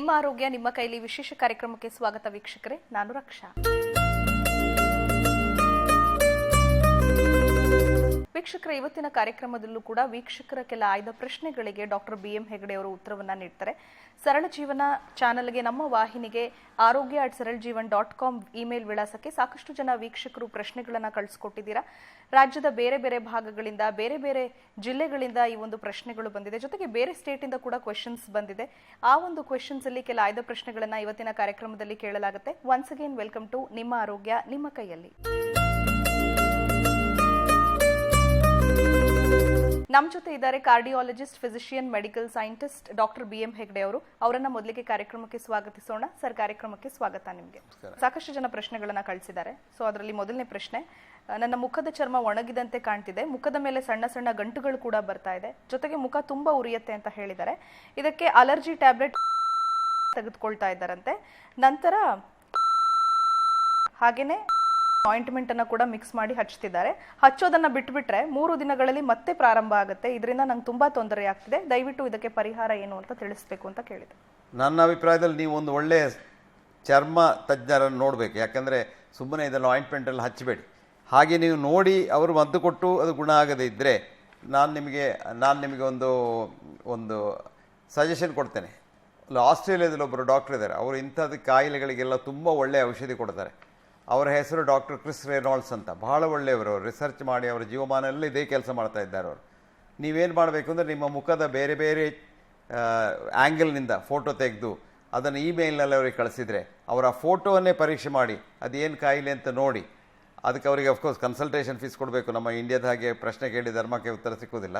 ನಿಮ್ಮ ಆರೋಗ್ಯ ನಿಮ್ಮ ಕೈಲಿ ವಿಶೇಷ ಕಾರ್ಯಕ್ರಮಕ್ಕೆ ಸ್ವಾಗತ ವೀಕ್ಷಕರೇ. ನಾನು ರಕ್ಷಾ. ವೀಕ್ಷಕರ ಇವತ್ತಿನ ಕಾರ್ಯಕ್ರಮದಲ್ಲೂ ಕೂಡ ವೀಕ್ಷಕರ ಕೆಲ ಆಯ್ದ ಪ್ರಶ್ನೆಗಳಿಗೆ ಡಾಕ್ಟರ್ ಬಿ ಎಂ ಹೆಗಡೆ ಅವರು ಉತ್ತರವನ್ನ ನೀಡ್ತಾರೆ. ಸರಳ ಜೀವನ ಚಾನಲ್ಗೆ ನಮ್ಮ ವಾಹಿನಿಗೆ ಆರೋಗ್ಯ ಅಟ್ ಸರಳ ಜೀವನ್ ಡಾಟ್ ಕಾಮ್ ಇಮೇಲ್ ವಿಳಾಸಕ್ಕೆ ಸಾಕಷ್ಟು ಜನ ವೀಕ್ಷಕರು ಪ್ರಶ್ನೆಗಳನ್ನ ಕಳಿಸ್ಕೊಟ್ಟಿದ್ದೀರಾ. ರಾಜ್ಯದ ಬೇರೆ ಬೇರೆ ಭಾಗಗಳಿಂದ, ಬೇರೆ ಬೇರೆ ಜಿಲ್ಲೆಗಳಿಂದ ಈ ಒಂದು ಪ್ರಶ್ನೆಗಳು ಬಂದಿದೆ. ಜೊತೆಗೆ ಬೇರೆ ಸ್ಟೇಟ್ ಇಂದ ಕೂಡ ಕ್ವೆಶನ್ಸ್ ಬಂದಿದೆ. ಆ ಒಂದು ಕ್ವೆಶನ್ಸ್ ಅಲ್ಲಿ ಕೆಲ ಆಯ್ದ ಪ್ರಶ್ನೆಗಳನ್ನ ಇವತ್ತಿನ ಕಾರ್ಯಕ್ರಮದಲ್ಲಿ ಕೇಳಲಾಗುತ್ತೆ. ಒನ್ಸ್ ಅಗೇನ್ ವೆಲ್ಕಮ್ ಟು ನಿಮ್ಮ ಆರೋಗ್ಯ, ನಿಮ್ಮ ಕೈಯಲ್ಲಿ. ನಮ್ಮ ಜೊತೆ ಇದ್ದಾರೆ cardiologist physician medical scientist doctor B M Hegde ಅವರು. ಅವರನ್ನ ಮೊದಲಿಗೆ ಕಾರ್ಯಕ್ರಮಕ್ಕೆ ಸ್ವಾಗತಿಸೋಣ. ಸರ್ ಕಾರ್ಯಕ್ರಮಕ್ಕೆ ಸ್ವಾಗತ ನಿಮಗೆ. ಸಾಕಷ್ಟು ಜನ ಪ್ರಶ್ನೆಗಳನ್ನ ಕಳಿಸಿದ್ದಾರೆ. ಸೊ ಅದರಲ್ಲಿ ಮೊದಲನೇ ಪ್ರಶ್ನೆ ನನ್ನ ಮುಖದ ಚರ್ಮ ಒಣಗಿದಂತೆ ಕಾಣ್ತಿದೆ. ಮುಖದ ಮೇಲೆ ಸಣ್ಣ ಸಣ್ಣ ಗಂಟುಗಳು ಕೂಡ ಬರ್ತಾ ಇದೆ. ಜೊತೆಗೆ ಮುಖ ತುಂಬಾ ಉರಿಯತ್ತೆ ಅಂತ ಹೇಳಿದ್ದಾರೆ. ಇದಕ್ಕೆ ಅಲರ್ಜಿ ಟ್ಯಾಬ್ಲೆಟ್ ತೆಗೆದುಕೊಳ್ತಾ ಇದ್ದಾರಂತೆ. ನಂತರ ಹಾಗೇನೆ ಆಯಿಂಟ್ಮೆಂಟ್ ಅನ್ನ ಕೂಡ ಮಿಕ್ಸ್ ಮಾಡಿ ಹಚ್ತಿದ್ದಾರೆ. ಹಚ್ಚೋದನ್ನ ಬಿಟ್ಬಿಟ್ರೆ ಮೂರು ದಿನಗಳಲ್ಲಿ ಮತ್ತೆ ಪ್ರಾರಂಭ ಆಗುತ್ತೆ. ಇದರಿಂದ ನಂಗೆ ತುಂಬಾ ತೊಂದರೆ ಆಗ್ತಿದೆ. ದಯವಿಟ್ಟು ಇದಕ್ಕೆ ಪರಿಹಾರ ಏನು ಅಂತ ತಿಳಿಸ್ಬೇಕು ಅಂತ ಕೇಳಿದೆ. ನನ್ನ ಅಭಿಪ್ರಾಯದಲ್ಲಿ ನೀವು ಒಂದು ಒಳ್ಳೆಯ ಚರ್ಮ ತಜ್ಞರನ್ನು ನೋಡಬೇಕು. ಯಾಕಂದರೆ ಸುಮ್ಮನೆ ಇದನ್ನು ಆಯಿಂಟ್ಮೆಂಟಲ್ಲಿ ಹಚ್ಚಬೇಡಿ. ಹಾಗೆ ನೀವು ನೋಡಿ ಅವರು ಮದ್ದು ಕೊಟ್ಟು ಅದು ಗುಣ ಆಗದೇ ಇದ್ದರೆ ನಾನು ನಿಮಗೆ ನಾನು ನಿಮಗೆ ಒಂದು ಒಂದು ಸಜೆಷನ್ ಕೊಡ್ತೇನೆ. ಆಸ್ಟ್ರೇಲಿಯಾದಲ್ಲಿ ಒಬ್ಬರು ಡಾಕ್ಟರ್ ಇದ್ದಾರೆ. ಅವರು ಇಂಥದ್ದು ಕಾಯಿಲೆಗಳಿಗೆಲ್ಲ ತುಂಬ ಒಳ್ಳೆಯ ಔಷಧಿ ಕೊಡ್ತಾರೆ. ಅವರ ಹೆಸರು ಡಾಕ್ಟರ್ ಕ್ರಿಸ್ ರೆನಾಲ್ಡ್ಸ್ ಅಂತ. ಬಹಳ ಒಳ್ಳೆಯವರು ರಿಸರ್ಚ್ ಮಾಡಿ ಅವರ ಜೀವಮಾನದಲ್ಲಿ ಇದೇ ಕೆಲಸ ಮಾಡ್ತಾ ಇದ್ದಾರೆ ಅವರು. ನೀವೇನು ಮಾಡಬೇಕು ಅಂದರೆ ನಿಮ್ಮ ಮುಖದ ಬೇರೆ ಬೇರೆ ಆ್ಯಂಗಲ್ನಿಂದ ಫೋಟೋ ತೆಗೆದು ಅದನ್ನು ಇಮೇಲ್ನಲ್ಲಿ ಅವರಿಗೆ ಕಳಿಸಿದರೆ ಅವರ ಫೋಟೋವನ್ನೇ ಪರೀಕ್ಷೆ ಮಾಡಿ ಅದೇನು ಕಾಯಿಲೆ ಅಂತ ನೋಡಿ. ಅದಕ್ಕೆ ಅವರಿಗೆ ಅಫ್ಕೋರ್ಸ್ ಕನ್ಸಲ್ಟೇಷನ್ ಫೀಸ್ ಕೊಡಬೇಕು. ನಮ್ಮ ಇಂಡಿಯಾದ ಹಾಗೆ ಪ್ರಶ್ನೆ ಕೇಳಿ ಧರ್ಮಕ್ಕೆ ಉತ್ತರ ಸಿಕ್ಕುವುದಿಲ್ಲ.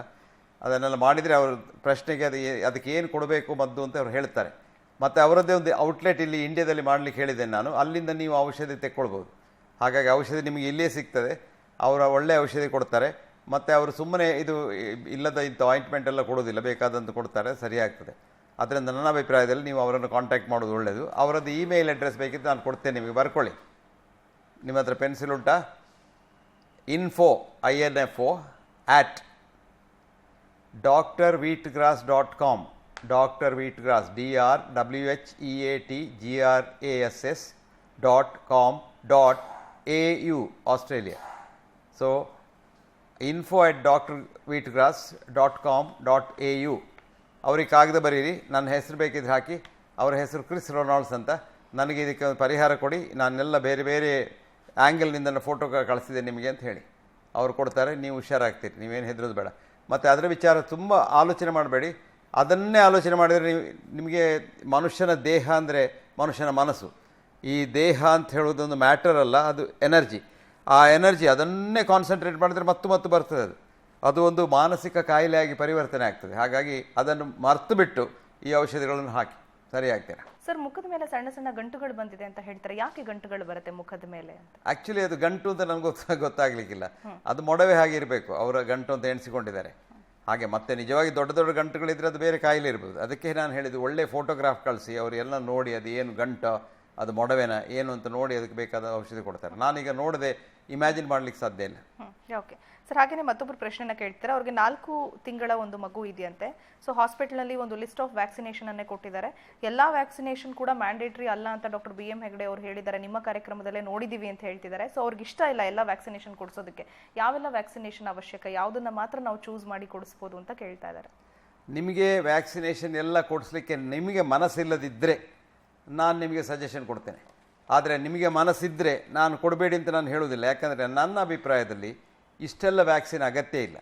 ಅದನ್ನೆಲ್ಲ ಮಾಡಿದರೆ ಅವರು ಪ್ರಶ್ನೆಗೆ ಅದು ಅದಕ್ಕೆ ಏನು ಕೊಡಬೇಕು ಮದ್ದು ಅಂತ ಅವ್ರು ಹೇಳ್ತಾರೆ. ಮತ್ತು ಅವರದ್ದೇ ಒಂದು ಔಟ್ಲೆಟ್ ಇಲ್ಲಿ ಇಂಡಿಯಾದಲ್ಲಿ ಮಾಡಲಿಕ್ಕೆ ಹೇಳಿದ್ದೇನೆ ನಾನು. ಅಲ್ಲಿಂದ ನೀವು ಔಷಧಿ ತೆಕ್ಕೊಳ್ಬೋದು. ಹಾಗಾಗಿ ಔಷಧಿ ನಿಮಗೆ ಇಲ್ಲೇ ಸಿಗ್ತದೆ. ಅವರ ಒಳ್ಳೆಯ ಔಷಧಿ ಕೊಡ್ತಾರೆ. ಮತ್ತು ಅವರು ಸುಮ್ಮನೆ ಇದು ಇಲ್ಲದ ಇಂಥ ಆಯಿಂಟ್ಮೆಂಟ್ ಎಲ್ಲ ಕೊಡೋದಿಲ್ಲ ಬೇಕಾದಂತ ಕೊಡ್ತಾರೆ. ಸರಿಯಾಗ್ತದೆ ಅದರಿಂದ ನನ್ನ ಅಭಿಪ್ರಾಯದಲ್ಲಿ ನೀವು ಅವರನ್ನು ಕಾಂಟ್ಯಾಕ್ಟ್ ಮಾಡೋದು ಒಳ್ಳೆಯದು. ಅವರದ್ದು ಇಮೇಲ್ ಅಡ್ರೆಸ್ ಬೇಕಿದ್ದು ನಾನು ಕೊಡ್ತೇನೆ ನಿಮಗೆ. ಬರ್ಕೊಳ್ಳಿ. ನಿಮ್ಮ ಹತ್ರ ಪೆನ್ಸಿಲ್ ಉಂಟಾ? Info I N F O at doctor wheat grass dot com doctor wheat grass D R W H E A T G R A S S dot com dot A U Australia so info at doctor wheat grass dot com dot A U ಅವ್ರಿಗೆ ಕಾಗದ ಬರೀರಿ, ನನ್ನ ಹೆಸರು ಬೇಕಿದ್ರೆ ಹಾಕಿ, ಅವರ ಹೆಸರು Chris ರೊನಾಲ್ಡ್ಸ್ ಅಂತ. ನನಗೆ ಇದಕ್ಕೆ ಒಂದು ಪರಿಹಾರ ಕೊಡಿ, ನಾನೆಲ್ಲ ಬೇರೆ ಬೇರೆ ಆ್ಯಂಗಲ್ನಿಂದ ಫೋಟೋ ಕಳಿಸಿದೆ ನಿಮಗೆ ಅಂತ ಹೇಳಿ. ಅವ್ರು ಕೊಡ್ತಾರೆ, ನೀವು ಹುಷಾರಾಗ್ತೀರಿ, ನೀವೇನು ಹೆದರೋದು ಬೇಡ. ಮತ್ತು ಅದರ ವಿಚಾರ ತುಂಬ ಆಲೋಚನೆ ಮಾಡಬೇಡಿ. ಅದನ್ನೇ ಆಲೋಚನೆ ಮಾಡಿದರೆ ನೀವು ನಿಮಗೆ ಮನುಷ್ಯನ ದೇಹ ಅಂದರೆ ಮನುಷ್ಯನ ಮನಸ್ಸು. ಈ ದೇಹ ಅಂತ ಹೇಳೋದೊಂದು ಮ್ಯಾಟರ್ ಅಲ್ಲ ಅದು ಎನರ್ಜಿ. ಆ ಎನರ್ಜಿ ಅದನ್ನೇ ಕಾನ್ಸಂಟ್ರೇಟ್ ಮಾಡಿದ್ರೆ ಮತ್ತು ಮತ್ತು ಬರ್ತದೆ ಅದು. ಅದು ಒಂದು ಮಾನಸಿಕ ಕಾಯಿಲೆಯಾಗಿ ಪರಿವರ್ತನೆ ಆಗ್ತದೆ. ಹಾಗಾಗಿ ಅದನ್ನು ಮರೆತು ಬಿಟ್ಟು ಈ ಔಷಧಿಗಳನ್ನು ಹಾಕಿ. ಸರಿ ಆಗ್ತೀರಾ ಸರ್ ಮುಖದ ಮೇಲೆ ಸಣ್ಣ ಸಣ್ಣ ಗಂಟುಗಳು ಬಂದಿದೆ ಅಂತ ಹೇಳ್ತಾರೆ. ಯಾಕೆ ಗಂಟುಗಳು ಬರುತ್ತೆ ಮುಖದ ಮೇಲೆ ಅಂತ? ಆ್ಯಕ್ಚುಲಿ ಅದು ಗಂಟು ಅಂತ ನನಗೆ ಗೊತ್ತಾಗಲಿಕ್ಕಿಲ್ಲ. ಗೊತ್ತಾಗ್ಲಿಕ್ಕಿಲ್ಲ ಅದು ಮೊಡವೆ ಹಾಗೆ ಇರಬೇಕು. ಅವರ ಗಂಟು ಅಂತ ಎಣಿಸಿಕೊಂಡಿದ್ದಾರೆ. ಹಾಗೆ ಮತ್ತೆ ನಿಜವಾಗಿ ದೊಡ್ಡ ದೊಡ್ಡ ಗಂಟುಗಳಿದ್ರೆ ಅದು ಬೇರೆ ಕಾಯಿಲೆ ಇರ್ಬೋದು. ಅದಕ್ಕೆ ನಾನು ಹೇಳಿದ್ದು ಒಳ್ಳೆ ಫೋಟೋಗ್ರಾಫ್ ಕಳಿಸಿ ಅವರೆಲ್ಲ ನೋಡಿ ಅದು ಏನು ಗಂಟು, ಅದು ಮೊಡವೆನ, ಏನು ಅಂತ ನೋಡಿ ಅದಕ್ಕೆ ಬೇಕಾದ ಔಷಧಿ ಕೊಡ್ತಾರೆ. ನಾನೀಗ ನೋಡದೆ ಇಮ್ಯಾಜಿನ್ ಮಾಡ್ಲಿಕ್ಕೆ ಸಾಧ್ಯ ಇಲ್ಲ. ಓಕೆ ಸರ್ ಹಾಗೇನೆ ಮತ್ತೊಬ್ಬರು ಪ್ರಶ್ನೆನ ಕೇಳ್ತಾರೆ? ಅವ್ರಿಗೆ ನಾಲ್ಕು ತಿಂಗಳ ಒಂದು ಮಗು ಇದೆಯಂತೆ. ಸೊ ಹಾಸ್ಪಿಟಲ್ನಲ್ಲಿ ಒಂದು ಲಿಸ್ಟ್ ಆಫ್ ವ್ಯಾಕ್ಸಿನೇಷನ್ ಅನ್ನೇ ಕೊಟ್ಟಿದ್ದಾರೆ. ಎಲ್ಲ ವ್ಯಾಕ್ಸಿನೇಷನ್ ಕೂಡ ಮ್ಯಾಂಡೇಟರಿ ಅಲ್ಲ ಅಂತ ಡಾಕ್ಟರ್ ಬಿ ಎಂ ಹೆಗಡೆ ಅವರು ಹೇಳಿದ್ದಾರೆ. ನಿಮ್ಮ ಕಾರ್ಯಕ್ರಮದಲ್ಲೇ ನೋಡಿದೀವಿ ಅಂತ ಹೇಳ್ತಿದ್ದಾರೆ. ಸೊ ಅವ್ರಿಗೆ ಇಷ್ಟ ಇಲ್ಲ ಎಲ್ಲ ವ್ಯಾಕ್ಸಿನೇಷನ್ ಕೊಡಿಸೋದಕ್ಕೆ. ಯಾವೆಲ್ಲ ವ್ಯಾಕ್ಸಿನೇಷನ್ ಅವಶ್ಯಕ? ಯಾವುದನ್ನ ಮಾತ್ರ ನಾವು ಚೂಸ್ ಮಾಡಿ ಕೊಡಿಸ್ಬೋದು ಅಂತ ಕೇಳ್ತಾ ಇದ್ದಾರೆ. ನಿಮಗೆ ವ್ಯಾಕ್ಸಿನೇಷನ್ ಎಲ್ಲ ಕೊಡಿಸ್ಲಿಕ್ಕೆ ನಿಮಗೆ ಮನಸ್ಸಿಲ್ಲದಿದ್ದರೆ ನಾನು ನಿಮಗೆ ಸಜೆಷನ್ ಕೊಡ್ತೇನೆ. ಆದರೆ ನಿಮಗೆ ಮನಸ್ಸಿದ್ದರೆ ನಾನು ಕೊಡಬೇಡಿ ಅಂತ ನಾನು ಹೇಳುವುದಿಲ್ಲ. ಯಾಕಂದರೆ ನನ್ನ ಅಭಿಪ್ರಾಯದಲ್ಲಿ ಇಷ್ಟೆಲ್ಲ ವ್ಯಾಕ್ಸಿನ್ ಅಗತ್ಯ ಇಲ್ಲ.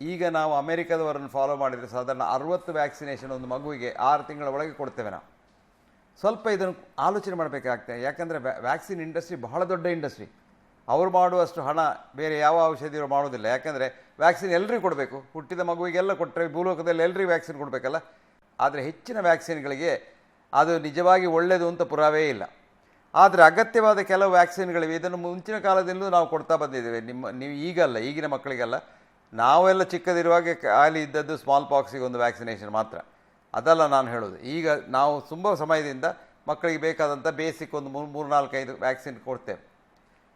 ಈಗ ನಾವು ಅಮೆರಿಕದವರನ್ನು ಫಾಲೋ ಮಾಡಿದರೆ ಸಾಧಾರಣ ಅರುವತ್ತು ವ್ಯಾಕ್ಸಿನೇಷನ್ ಒಂದು ಮಗುವಿಗೆ ಆರು ತಿಂಗಳ ಒಳಗೆ ಕೊಡ್ತೇವೆ ನಾವು. ಸ್ವಲ್ಪ ಇದನ್ನು ಆಲೋಚನೆ ಮಾಡಬೇಕಾಗ್ತದೆ. ಯಾಕಂದರೆ ವ್ಯಾಕ್ಸಿನ್ ಇಂಡಸ್ಟ್ರಿ ಬಹಳ ದೊಡ್ಡ ಇಂಡಸ್ಟ್ರಿ. ಅವರು ಮಾಡುವಷ್ಟು ಹಣ ಬೇರೆ ಯಾವ ಔಷಧಿಯವರು ಮಾಡೋದಿಲ್ಲ ಯಾಕಂದರೆ ವ್ಯಾಕ್ಸಿನ್ ಎಲ್ಲರಿಗೂ ಕೊಡಬೇಕು. ಹುಟ್ಟಿದ ಮಗುವಿಗೆಲ್ಲ ಕೊಟ್ಟರೆ ಭೂಲೋಕದಲ್ಲಿ ಎಲ್ಲರಿಗೂ ವ್ಯಾಕ್ಸಿನ್ ಕೊಡಬೇಕಲ್ಲ. ಆದರೆ ಹೆಚ್ಚಿನ ವ್ಯಾಕ್ಸಿನ್ಗಳಿಗೆ ಅದು ನಿಜವಾಗಿ ಒಳ್ಳೆಯದು ಅಂತ ಪುರಾವೆ ಇಲ್ಲ. ಆದರೆ ಅಗತ್ಯವಾದ ಕೆಲವು ವ್ಯಾಕ್ಸಿನ್ಗಳಿವೆ. ಇದನ್ನು ಮುಂಚಿನ ಕಾಲದಿಂದಲೂ ನಾವು ಕೊಡ್ತಾ ಬಂದಿದ್ದೇವೆ. ನಿಮ್ಮ, ನೀವು ಈಗಲ್ಲ, ಈಗಿನ ಮಕ್ಕಳಿಗೆಲ್ಲ. ನಾವೆಲ್ಲ ಚಿಕ್ಕದಿರುವಾಗ ಖಾಲಿ ಇದ್ದದ್ದು ಸ್ಮಾಲ್ ಪಾಕ್ಸಿಗೆ ಒಂದು ವ್ಯಾಕ್ಸಿನೇಷನ್ ಮಾತ್ರ. ಅದಲ್ಲ ನಾನು ಹೇಳೋದು. ಈಗ ನಾವು ತುಂಬ ಸಮಯದಿಂದ ಮಕ್ಕಳಿಗೆ ಬೇಕಾದಂಥ ಬೇಸಿಕ್ ಒಂದು ಮೂರು ಮೂರು ನಾಲ್ಕೈದು ವ್ಯಾಕ್ಸಿನ್ ಕೊಡ್ತೇವೆ.